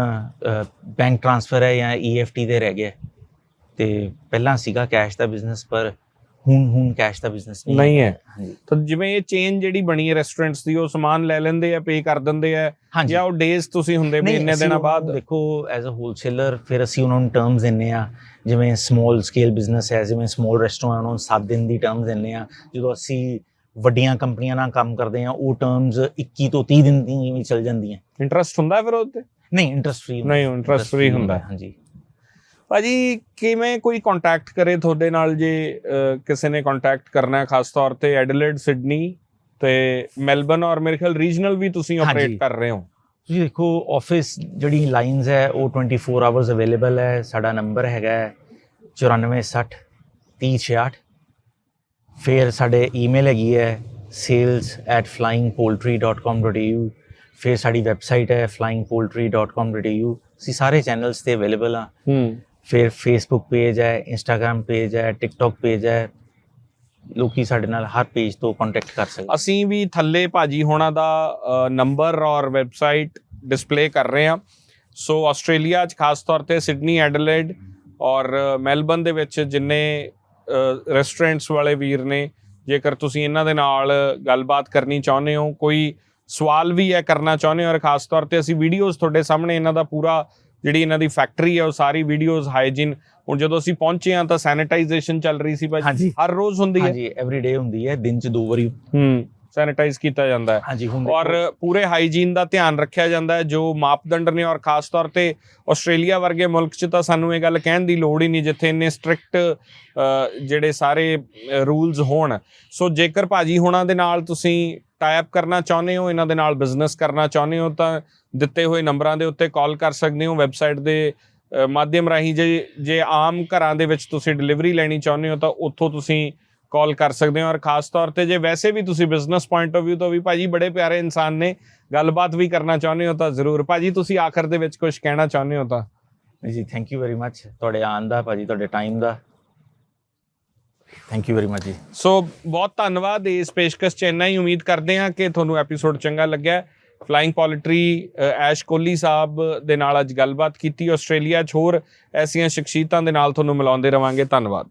ਬੈਂਕ ਟ੍ਰਾਂਸਫਰ ਹੈ ਜਾਂ ਈਐਫਟੀ ਤੇ ਰਹਿ ਗਿਆ। ਤੇ ਪਹਿਲਾਂ ਸੀਗਾ ਕੈਸ਼ ਦਾ ਬਿਜ਼ਨਸ ਪਰ ਹੁਣ ਹੁਣ ਕੈਸ਼ ਦਾ ਬਿਜ਼ਨਸ ਨਹੀਂ ਨਹੀਂ ਹੈ। ਤਾਂ ਜਿਵੇਂ ਇਹ ਚੇਨ ਜਿਹੜੀ ਬਣੀ ਹੈ ਰੈਸਟੋਰੈਂਟਸ ਦੀ ਉਹ ਸਮਾਨ ਲੈ ਲੈਂਦੇ ਆ ਪੇ ਕਰ ਦਿੰਦੇ ਆ ਜਾਂ ਉਹ ਡੇਜ਼ ਤੁਸੀਂ ਹੁੰਦੇ ਵੀ ਇੰਨੇ ਦਿਨਾਂ ਬਾਅਦ? ਦੇਖੋ ਐਜ਼ ਅ ਹੋਲਸੇਲਰ ਫਿਰ ਅਸੀਂ ਉਹਨਾਂ ਨੂੰ ਟਰਮਸ ਦਿੰਨੇ ਆ ਜਿਵੇਂ ਸਮਾਲ ਸਕੇਲ ਬਿਜ਼ਨਸ ਹੈ ਜਿਵੇਂ ਸਮਾਲ ਰੈਸਟੋਰੈਂਟ ਉਹਨਾਂ ਨੂੰ 7 ਦਿਨ ਦੀ ਟਰਮਸ ਦਿੰਨੇ ਆ। ਜਦੋਂ ਅਸੀਂ ਵੱਡੀਆਂ ਕੰਪਨੀਆਂ ਨਾਲ ਕੰਮ ਕਰਦੇ ਆ ਉਹ ਟਰਮਸ 21 ਤੋਂ 30 ਦਿਨ ਦੀਆਂ ਵੀ ਚੱਲ ਜਾਂਦੀਆਂ। ਇੰਟਰਸਟ ਹੁੰਦਾ ਫਿਰ ਉਹਦੇ ਨਹੀਂ ਇੰਟਰਸਟ ਫ੍ਰੀ ਨਹੀਂ ਇੰਟਰਸਟ ਫ੍ਰੀ ਹੁੰਦਾ। ਹਾਂਜੀ। ਭਾਜੀ ਕਿਵੇਂ ਕੋਈ ਕੰਟੈਕਟ ਕਰੇ ਤੁਹਾਡੇ ਨਾਲ ਜੇ ਕਿਸੇ ਨੇ ਕੰਟੈਕਟ ਕਰਨਾ ਹੈ? ਖਾਸ ਤੌਰ ਤੇ ਐਡਲੇਡ ਸਿਡਨੀ ਤੇ ਮੈਲਬਨ ਔਰ ਮੇਰੇ ਖਿਆਲ ਰੀਜਨਲ ਵੀ ਤੁਸੀਂ। ਆਪਰੇਟ ਕਰ ਰਹੇ ਹੋ। ਤੁਸੀਂ ਦੇਖੋ ਆਫਿਸ ਜਿਹੜੀ ਲਾਈਨਸ ਹੈ ਉਹ 24 ਆਵਰਸ ਅਵੇਲੇਬਲ ਹੈ। ਸਾਡਾ ਨੰਬਰ ਹੈਗਾ ਹੈ 9460 3068 ਫਿਰ ਸਾਡੇ ਈਮੇਲ ਹੈਗੀ ਹੈ sales@flyingpoultry.com.au ਫਿਰ ਸਾਡੀ ਵੈਬਸਾਈਟ ਹੈ flyingpoultry.com.au ਅਸੀਂ ਸਾਰੇ ਚੈਨਲਸ ਤੇ ਅਵੇਲੇਬਲ ਆ ਹੂੰ। ਫਿਰ ਫੇਸਬੁੱਕ ਪੇਜ ਹੈ ਇੰਸਟਾਗ੍ਰam ਪੇਜ ਹੈ ਟਿਕਟੌਕ ਪੇਜ ਹੈ। ਲੋਕੀ ਸਾਡੇ ਨਾਲ ਹਰ ਪੇਜ ਤੋਂ ਕੰਟੈਕਟ ਕਰ ਸਕਦੇ ਅਸੀਂ ਵੀ ਥੱਲੇ ਭਾਜੀ ਹੋਣਾ ਦਾ ਨੰਬਰ ਔਰ ਵੈਬਸਾਈਟ ਡਿਸਪਲੇ ਕਰ ਰਹੇ ਹਾਂ। ਸੋ ਆਸਟ੍ਰੇਲੀਆ 'ਚ ਖਾਸ ਤੌਰ ਤੇ ਸਿਡਨੀ ਐਡਲੇਡ ਔਰ ਮੈਲਬਨ ਦੇ ਵਿੱਚ ਜਿੰਨੇ ਰੈਸਟੋਰੈਂਟਸ ਵਾਲੇ ਵੀਰ ਨੇ, ਜੇਕਰ ਤੁਸੀਂ ਇਹਨਾਂ ਦੇ ਨਾਲ ਗੱਲਬਾਤ ਕਰਨੀ ਚਾਹੁੰਦੇ ਹੋ, ਕੋਈ ਸਵਾਲ ਵੀ ਹੈ ਕਰਨਾ ਚਾਹੁੰਦੇ ਹੋ ਔਰ ਖਾਸ ਤੌਰ ਤੇ ਅਸੀਂ ਵੀਡੀਓਜ਼ ਤੁਹਾਡੇ ਸਾਹਮਣੇ ਇਹਨਾਂ ਦਾ ਪੂਰਾ ਜਿਹੜੀ ਇਹਨਾਂ ਦੀ ਫੈਕਟਰੀ ਹੈ ਉਹ ਸਾਰੀ ਵੀਡੀਓਜ਼ ਹਾਈਜੀਨ ਹੁਣ ਜਦੋਂ ਅਸੀਂ ਪਹੁੰਚੇ ਹਾਂ ਤਾਂ ਸੈਨੀਟਾਈਜੇਸ਼ਨ ਚੱਲ ਰਹੀ ਸੀ ਭਾਜੀ ਹਰ ਰੋਜ਼ ਹੁੰਦੀ ਹੈ। ਹਾਂਜੀ ਐਵਰੀ ਡੇ ਹੁੰਦੀ ਹੈ ਦਿਨ ਚ ਦੋ ਵਾਰੀ ਹੂੰ। ਸੈਨੀਟਾਈਜ਼ ਕੀਤਾ ਜਾਂਦਾ ਹੈ। ਹਾਂਜੀ ਹੁਣ ਔਰ ਪੂਰੇ ਹਾਈਜੀਨ ਦਾ ਧਿਆਨ ਰੱਖਿਆ ਜਾਂਦਾ ਹੈ ਜੋ ਮਾਪਦੰਡ ਨੇ ਔਰ ਖਾਸ ਤੌਰ ਤੇ ਆਸਟ੍ਰੇਲੀਆ ਵਰਗੇ ਮੁਲਕ 'ਚ ਤਾਂ ਸਾਨੂੰ ਇਹ ਗੱਲ ਕਹਿਣ ਦੀ ਲੋੜ ਹੀ ਨਹੀਂ ਜਿੱਥੇ ਇੰਨੇ ਸਟ੍ਰਿਕਟ ਜਿਹੜੇ ਸਾਰੇ ਰੂਲਸ ਹੋਣ। ਸੋ ਜੇਕਰ ਭਾਜੀ ਹੋਣਾ ਦੇ ਨਾਲ ਤੁਸੀਂ ਟਾਈਪ ਕਰਨਾ ਚਾਹੁੰਦੇ ਹੋ ਇਹਨਾਂ ਦੇ ਨਾਲ ਬਿਜ਼ਨਸ ਕਰਨਾ ਚਾਹੁੰਦੇ ਹੋ ਤਾਂ ਦਿੱਤੇ ਹੋਏ ਨੰਬਰਾਂ ਦੇ ਉੱਤੇ ਕਾਲ ਕਰ ਸਕਦੇ ਹੋ। ਵੈਬਸਾਈਟ ਦੇ ਮਾਧਿਅਮ ਰਾਹੀਂ ਜੇ ਜੇ ਆਮ ਘਰਾਂ ਦੇ ਵਿੱਚ ਤੁਸੀਂ ਡਿਲੀਵਰੀ ਲੈਣੀ ਚਾਹੁੰਦੇ ਹੋ ਤਾਂ ਉੱਥੋਂ ਤੁਸੀਂ ਕਾਲ ਕਰ ਸਕਦੇ ਹੋ ਔਰ ਖਾਸ ਤੌਰ ਤੇ ਜੇ ਵੈਸੇ ਵੀ ਤੁਸੀਂ ਬਿਜ਼ਨਸ ਪੁਆਇੰਟ ਆਫ View ਤੋਂ ਵੀ ਭਾਜੀ ਬੜੇ ਪਿਆਰੇ ਇਨਸਾਨ ਨੇ ਗੱਲਬਾਤ ਵੀ ਕਰਨਾ ਚਾਹੁੰਦੇ ਹੋ ਤਾਂ ਜ਼ਰੂਰ। ਭਾਜੀ ਤੁਸੀਂ ਆਖਰ ਦੇ ਵਿੱਚ ਕੁਝ ਕਹਿਣਾ ਚਾਹੁੰਦੇ ਹੋ ਤਾਂ? ਜੀ ਥੈਂਕ ਯੂ ਵੈਰੀ ਮੱਚ ਤੁਹਾਡੇ ਆਉਣ ਦਾ ਭਾਜੀ ਤੁਹਾਡੇ ਟਾਈਮ ਦਾ। ਥੈਂਕ ਯੂ ਵੈਰੀ ਮੱਚ ਜੀ। ਸੋ ਬਹੁਤ ਧੰਨਵਾਦ। ਇਸ ਪੇਸ਼ਕਸ਼ ਚ ਇੰਨਾ ਹੀ ਉਮੀਦ ਕਰਦੇ ਹਾਂ ਕਿ ਤੁਹਾਨੂੰ ਐਪੀਸੋਡ ਚੰਗਾ ਲੱਗਿਆ। ਫਲਾਈਂਗ ਪੋਲਿਟਰੀ ਐਸ਼ ਕੋਹਲੀ ਸਾਹਿਬ ਦੇ ਨਾਲ ਅੱਜ ਗੱਲਬਾਤ ਕੀਤੀ। ਆਸਟ੍ਰੇਲੀਆ 'ਚ ਹੋਰ ਐਸੀਆਂ ਸ਼ਖਸੀਅਤਾਂ ਦੇ ਨਾਲ ਤੁਹਾਨੂੰ ਮਿਲਾਉਂਦੇ ਰਵਾਂਗੇ। ਧੰਨਵਾਦ।